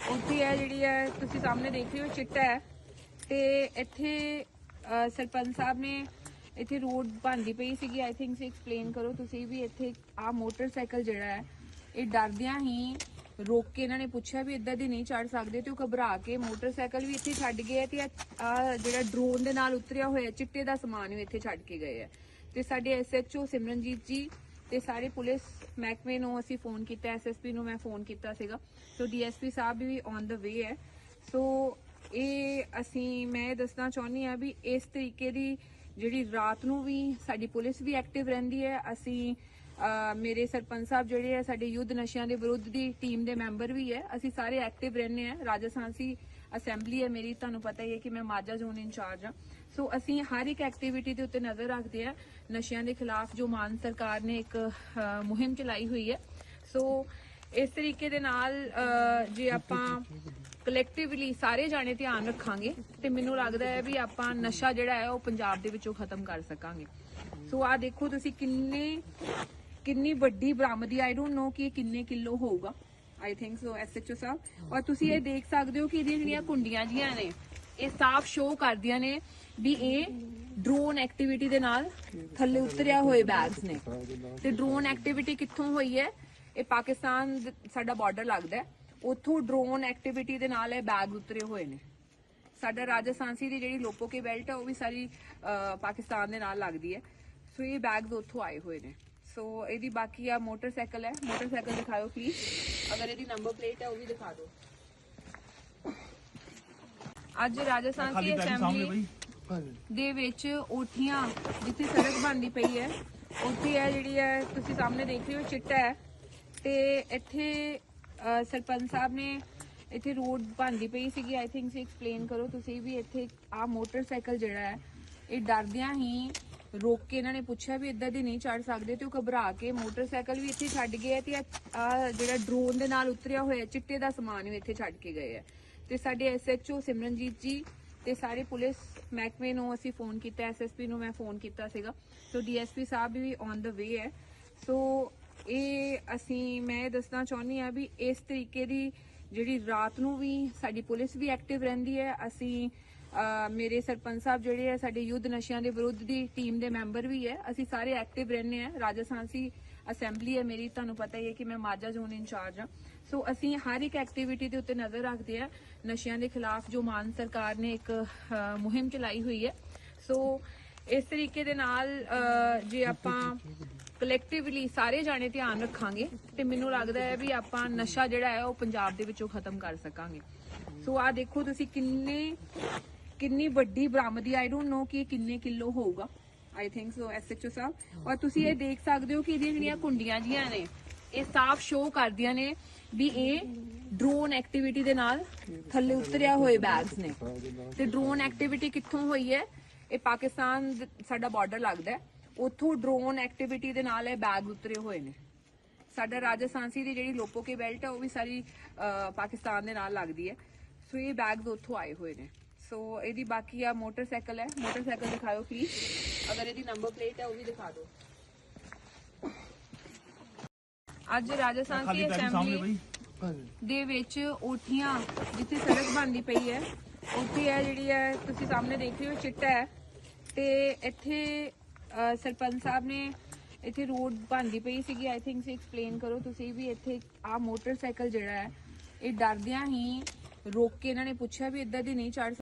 ਉੱਥੇ ਹੈ ਜਿਹੜੀ ਹੈ ਤੁਸੀਂ ਸਾਹਮਣੇ ਦੇਖ ਰਹੇ ਹੋ ਚਿੱਟਾ ਹੈ। ਤੇ ਇੱਥੇ ਸਰਪੰਚ ਸਾਹਿਬ ਨੇ ਇੱਥੇ ਰੋਡ ਬਣਦੀ ਪਈ ਸੀਗੀ ਆਈ ਥਿੰਕ ਸੀ ਐਕਸਪਲੇਨ ਕਰੋ ਤੁਸੀਂ ਵੀ ਇੱਥੇ ਆ ਮੋਟਰਸਾਈਕਲ ਜਿਹੜਾ ਹੈ, ਇਹ ਡਰਦਿਆਂ ਹੀ ਰੋਕ ਕੇ ਇਹਨਾਂ ਨੇ ਪੁੱਛਿਆ ਵੀ ਇੱਦਾਂ ਦੇ ਨਹੀਂ ਚੜ ਸਕਦੇ ਤੇ ਉਹ ਘਬਰਾ ਕੇ ਮੋਟਰਸਾਈਕਲ ਵੀ ਇੱਥੇ ਛੱਡ ਗਏ ਆ ਤੇ ਆ ਜਿਹੜਾ ਡਰੋਨ ਦੇ ਨਾਲ ਉਤਰਿਆ ਹੋਇਆ ਚਿੱਟੇ ਦਾ ਸਮਾਨ ਵੀ ਇੱਥੇ ਛੱਡ ਕੇ ਗਏ ਆ। ਤੇ ਸਾਡੇ ਐਸਐਚਓ ਸਿਮਰਨਜੀਤ ਜੀ ਤੇ ਸਾਰੇ ਪੁਲਿਸ ਮਹਿਕਮੇ ਨੂੰ ਅਸੀਂ ਫੋਨ ਕੀਤਾ ਐਸਐਸਪੀ ਨੂੰ ਮੈਂ ਫੋਨ ਕੀਤਾ ਸੀਗਾ। ਸੋ DSP Sahib we on the ਵੇ ਹੈ। ਸੋ ਇਹ ਅਸੀਂ, ਮੈਂ ਇਹ ਦੱਸਣਾ ਚਾਹੁੰਦੀ ਆ ਵੀ ਇਸ ਤਰੀਕੇ ਦੀ ਜਿਹੜੀ ਰਾਤ ਨੂੰ ਵੀ ਸਾਡੀ ਪੁਲਿਸ ਵੀ ਐਕਟਿਵ ਰਹਿੰਦੀ ਹੈ। ਅਸੀਂ ਮੇਰੇ ਸਰਪੰਚ ਸਾਹਿਬ ਜਿਹੜੇ ਹੈ ਸਾਡੇ ਯੁੱਧ ਨਸ਼ਿਆਂ ਦੇ ਵਿਰੁੱਧ ਦੀ ਟੀਮ ਦੇ ਮੈਂਬਰ ਵੀ ਹੈ। ਅਸੀਂ ਸਾਰੇ ਐਕਟਿਵ ਰਹਿੰਦੇ ਹਾਂ। ਰਾਜਸਥਾਨਸੀ ਅਸੈਂਬਲੀ ਹੈ ਮੇਰੀ। ਤੁਹਾਨੂੰ ਪਤਾ ਹੀ ਹੈ ਕਿ ਮੈਂ ਮਾਝਾ ਜ਼ੋਨ ਇੰਚਾਰਜ ਹਾਂ। ਸੋ ਅਸੀਂ ਹਰ ਇੱਕ ਐਕਟੀਵਿਟੀ ਦੇ ਉੱਤੇ ਨਜ਼ਰ ਰੱਖਦੇ ਹਾਂ। ਨਸ਼ਿਆਂ ਦੇ ਖਿਲਾਫ ਜੋ ਮਾਨ ਸਰਕਾਰ ਨੇ ਇੱਕ ਮੁਹਿੰਮ ਚਲਾਈ ਹੋਈ ਹੈ। ਸੋ ਇਸ ਤਰੀਕੇ ਦੇ ਨਾਲ ਜੇ ਆਪਾਂ ਕਲੈਕਟਿਵਲੀ ਸਾਰੇ ਜਾਣੇ ਧਿਆਨ ਰੱਖਾਂਗੇ ਤੇ ਮੈਨੂੰ ਲੱਗਦਾ ਹੈ ਵੀ ਆਪਾਂ ਨਸ਼ਾ ਜਿਹੜਾ ਹੈ ਉਹ ਪੰਜਾਬ ਦੇ ਵਿੱਚੋਂ ਖਤਮ ਕਰ ਸਕਾਂਗੇ। ਸੋ ਆ ਦੇਖੋ ਤੁਸੀਂ ਕਿੰਨੇ, ਕਿੰਨੀ ਵੱਡੀ ਬਰਾਮਦੀ ਆਈ ਡੋਨਟ ਨੋ ਕਿ ਇਹ ਕਿੰਨੇ ਕਿਲੋ ਹੋਊਗਾ। ਆਈ ਥਿੰਕ ਸੋ ਐਸਐਚਓ ਸਾਹਿਬ। ਔਰ ਤੁਸੀਂ ਇਹ ਦੇਖ ਸਕਦੇ ਹੋ ਕਿ ਇਹਦੀਆਂ ਜਿਹੜੀਆਂ ਕੁੰਡੀਆਂ ਜੀਆਂ ਨੇ, ਇਹ ਸਾਫ਼ ਸ਼ੋ ਕਰਦੀਆਂ ਨੇ ਵੀ ਇਹ ਡਰੋਨ ਐਕਟੀਵਿਟੀ ਦੇ ਨਾਲ ਥੱਲੇ ਉਤਰਿਆ ਹੋਏ ਬੈਗਸ ਨੇ। ਤੇ ਡਰੋਨ ਐਕਟੀਵਿਟੀ ਕਿੱਥੋਂ ਹੋਈ ਹੈ? ਇਹ ਪਾਕਿਸਤਾਨ ਸਾਡਾ ਬਾਰਡਰ ਲੱਗਦਾ ਹੈ। ਉੱਥੋਂ ਡਰੋਨ ਐਕਟੀਵਿਟੀ ਦੇ ਨਾਲ ਇਹ ਬੈਗ ਉਤਰੇ ਹੋਏ ਨੇ। ਸਾਡਾ ਰਾਜਸਥਾਨਸੀ ਦੀ ਜਿਹੜੀ ਲੋਪੋ ਕੇ ਬੈਲਟ ਹੈ ਉਹ ਵੀ ਸਾਰੀ ਪਾਕਿਸਤਾਨ ਦੇ ਨਾਲ ਲੱਗਦੀ ਹੈ। ਸੋ ਇਹ ਬੈਗਸ ਉੱਥੋਂ ਆਏ ਹੋਏ ਨੇ। ਸੋ ਇਹਦੀ ਬਾਕੀ ਆ ਮੋਟਰਸਾਈਕਲ ਹੈ। ਮੋਟਰਸਾਈਕਲ ਦਿਖਾਓ ਪਲੀਜ਼ ਅਗਰ ਇਹਦੀ ਨੰਬਰ ਪਲੇਟ ਹੈ ਉਹ ਵੀ ਦਿਖਾ ਦਿਓ। ਅੱਜ ਰਾਜਸਥਾਨ ਦੀ ਅਸੈਂਬਲੀ ਦੇ ਵਿੱਚ ਓਠੀਆਂ ਜਿੱਥੇ ਸੜਕ ਬਣਦੀ ਪਈ ਹੈ ਉੱਥੇ ਹੈ ਜਿਹੜੀ ਹੈ ਤੁਸੀਂ ਸਾਹਮਣੇ ਦੇਖ ਰਹੇ ਹੋ ਚਿੱਟਾ ਹੈ। ਤੇ ਇੱਥੇ ਸਰਪੰਚ ਸਾਹਿਬ ਨੇ ਇੱਥੇ ਰੋਡ ਬਣਦੀ ਪਈ ਸੀਗੀ। ਆਈ ਥਿੰਕ ਸੀ ਐਕਸਪਲੇਨ ਕਰੋ ਤੁਸੀਂ ਵੀ ਇੱਥੇ ਆ ਮੋਟਰਸਾਈਕਲ ਜਿਹੜਾ ਹੈ, ਇਹ ਡਰਦਿਆਂ ਹੀ ਰੋਕ ਕੇ ਇਹਨਾਂ ਨੇ ਪੁੱਛਿਆ ਵੀ ਇੱਦਾਂ ਦੀ ਨਹੀਂ ਚੜ ਸਕਦੇ ਤੇ ਉਹ ਘਬਰਾ ਕੇ ਮੋਟਰਸਾਈਕਲ ਵੀ ਇੱਥੇ ਛੱਡ ਗਏ ਆ ਤੇ ਆ ਜਿਹੜਾ ਡਰੋਨ ਦੇ ਨਾਲ ਉਤਰਿਆ ਹੋਇਆ ਚਿੱਟੇ ਦਾ ਸਮਾਨ ਵੀ ਇੱਥੇ ਛੱਡ ਕੇ ਗਏ ਆ ਤੇ ਸਾਡੇ ਐਸਐਚਓ ਸਿਮਰਨਜੀਤ ਜੀ ਤੇ ਸਾਰੇ ਪੁਲਿਸ ਮਹਿਕਮੇ ਨੂੰ ਅਸੀਂ ਫੋਨ ਕੀਤਾ ਐਸਐਸਪੀ ਨੂੰ ਮੈਂ ਫੋਨ ਕੀਤਾ ਸੀਗਾ। ਸੋ DSP Sahib we on the ਵੇ ਹੈ। ਸੋ ਇਹ ਅਸੀਂ, ਮੈਂ ਇਹ ਦੱਸਣਾ ਚਾਹੁੰਦੀ ਆ ਵੀ ਇਸ ਤਰੀਕੇ ਦੀ ਜਿਹੜੀ ਰਾਤ ਨੂੰ ਵੀ ਸਾਡੀ ਪੁਲਿਸ ਵੀ ਐਕਟਿਵ ਰਹਿੰਦੀ ਹੈ। ਅਸੀਂ ਮੇਰੇ ਸਰਪੰਚ ਸਾਹਿਬ ਜਿਹੜੇ ਹੈ ਸਾਡੇ ਯੁੱਧ ਨਸ਼ਿਆਂ ਦੇ ਵਿਰੁੱਧ ਦੀ ਟੀਮ ਦੇ ਮੈਂਬਰ ਵੀ ਹੈ। ਅਸੀਂ ਸਾਰੇ ਐਕਟਿਵ ਰਹਿੰਦੇ ਹਾਂ। ਰਾਜਸਥਾਨਸੀ ਅਸੈਂਬਲੀ ਹੈ ਮੇਰੀ। ਤੁਹਾਨੂੰ ਪਤਾ ਹੀ ਹੈ ਕਿ ਮੈਂ ਮਾਝਾ ਜ਼ੋਨ ਇੰਚਾਰਜ ਹਾਂ। ਸੋ ਅਸੀਂ ਹਰ ਇੱਕ ਐਕਟੀਵਿਟੀ ਦੇ ਉੱਤੇ ਨਜ਼ਰ ਰੱਖਦੇ ਹਾਂ। ਨਸ਼ਿਆਂ ਦੇ ਖਿਲਾਫ ਜੋ ਮਾਨ ਸਰਕਾਰ ਨੇ ਇੱਕ ਮੁਹਿੰਮ ਚਲਾਈ ਹੋਈ ਹੈ। ਸੋ ਇਸ ਤਰੀਕੇ ਦੇ ਨਾਲ ਜੇ ਆਪਾਂ ਕਲੈਕਟਿਵਲੀ ਸਾਰੇ ਜਾਣੇ ਧਿਆਨ ਰੱਖਾਂਗੇ ਤੇ ਮੈਨੂੰ ਲੱਗਦਾ ਹੈ ਵੀ ਆਪਾਂ ਨਸ਼ਾ ਜਿਹੜਾ ਹੈ ਉਹ ਪੰਜਾਬ ਦੇ ਵਿੱਚੋਂ ਖਤਮ ਕਰ ਸਕਾਂਗੇ। ਸੋ ਆ ਦੇਖੋ ਤੁਸੀਂ ਕਿੰਨੇ, ਕਿੰਨੀ ਵੱਡੀ ਬਰਾਮਦੀ ਆਈ ਡੋਨਟ ਨੋ ਕਿ ਇਹ ਕਿੰਨੇ ਕਿਲੋ ਹੋਊਗਾ। ਆਈ ਥਿੰਕ ਸੋ ਐਸਐਚਓ ਸਾਹਿਬ। ਔਰ ਤੁਸੀਂ ਇਹ ਦੇਖ ਸਕਦੇ ਹੋ ਕਿ ਇਹਦੀਆਂ ਜਿਹੜੀਆਂ ਕੁੰਡੀਆਂ ਜੀਆਂ ਨੇ, ਇਹ ਸਾਫ਼ ਸ਼ੋਅ ਕਰਦੀਆਂ ਨੇ ਵੀ ਇਹ ਡਰੋਨ ਐਕਟੀਵਿਟੀ ਦੇ ਨਾਲ ਥੱਲੇ ਉਤਰਿਆ ਹੋਏ ਬੈਗਸ ਨੇ। ਤੇ ਡਰੋਨ ਐਕਟੀਵਿਟੀ ਕਿੱਥੋਂ ਹੋਈ ਹੈ? ਇਹ ਪਾਕਿਸਤਾਨ ਸਾਡਾ ਬਾਰਡਰ ਲੱਗਦਾ ਹੈ। ਉੱਥੋਂ ਡਰੋਨ ਐਕਟੀਵਿਟੀ ਦੇ ਨਾਲ ਇਹ ਬੈਗ ਉਤਰੇ ਹੋਏ ਨੇ। ਸਾਡਾ ਰਾਜਸਥਾਨਸੀ ਦੀ ਜਿਹੜੀ ਲੋਪੋ ਕੇ ਬੈਲਟ ਹੈ ਉਹ ਵੀ ਸਾਰੀ ਪਾਕਿਸਤਾਨ ਦੇ ਨਾਲ ਲੱਗਦੀ ਹੈ। ਸੋ ਇਹ ਬੈਗਸ ਉੱਥੋਂ ਆਏ ਹੋਏ ਨੇ। ਸੋ ਇਹਦੀ ਬਾਕੀ ਆ ਮੋਟਰਸਾਈਕਲ ਹੈ। ਮੋਟਰਸਾਈਕਲ ਦਿਖਾਓ ਪਲੀਜ਼ ਅਗਰ ਇਹਦੀ ਨੰਬਰ ਪਲੇਟ ਹੈ ਉਹ ਵੀ ਦਿਖਾ ਦਿਓ। ਅੱਜ ਰਾਜਸਥਾਨ ਦੀ ਅਸੈਂਬਲੀ ਦੇ ਵਿੱਚ ਓਠੀਆਂ ਜਿੱਥੇ ਸੜਕ ਬਣਦੀ ਪਈ ਹੈ ਉੱਥੇ ਹੈ ਜਿਹੜੀ ਹੈ ਤੁਸੀਂ ਸਾਹਮਣੇ ਦੇਖ ਰਹੇ ਹੋ ਚਿੱਟਾ ਹੈ। ਤੇ ਇੱਥੇ ਸਰਪੰਚ ਸਾਹਿਬ ਨੇ ਇੱਥੇ ਰੋਡ ਬਣਦੀ ਪਈ ਸੀਗੀ। ਆਈ ਥਿੰਕ ਸੀ ਐਕਸਪਲੇਨ ਕਰੋ, ਤੁਸੀਂ ਵੀ ਇੱਥੇ ਆ ਮੋਟਰਸਾਈਕਲ ਜਿਹੜਾ ਹੈ, ਇਹ ਡਰਦਿਆਂ ਹੀ ਰੋਕ ਕੇ ਇਹਨਾਂ ਨੇ ਪੁੱਛਿਆ ਵੀ ਇੱਦਾਂ ਦੀ ਨਹੀਂ ਚੜ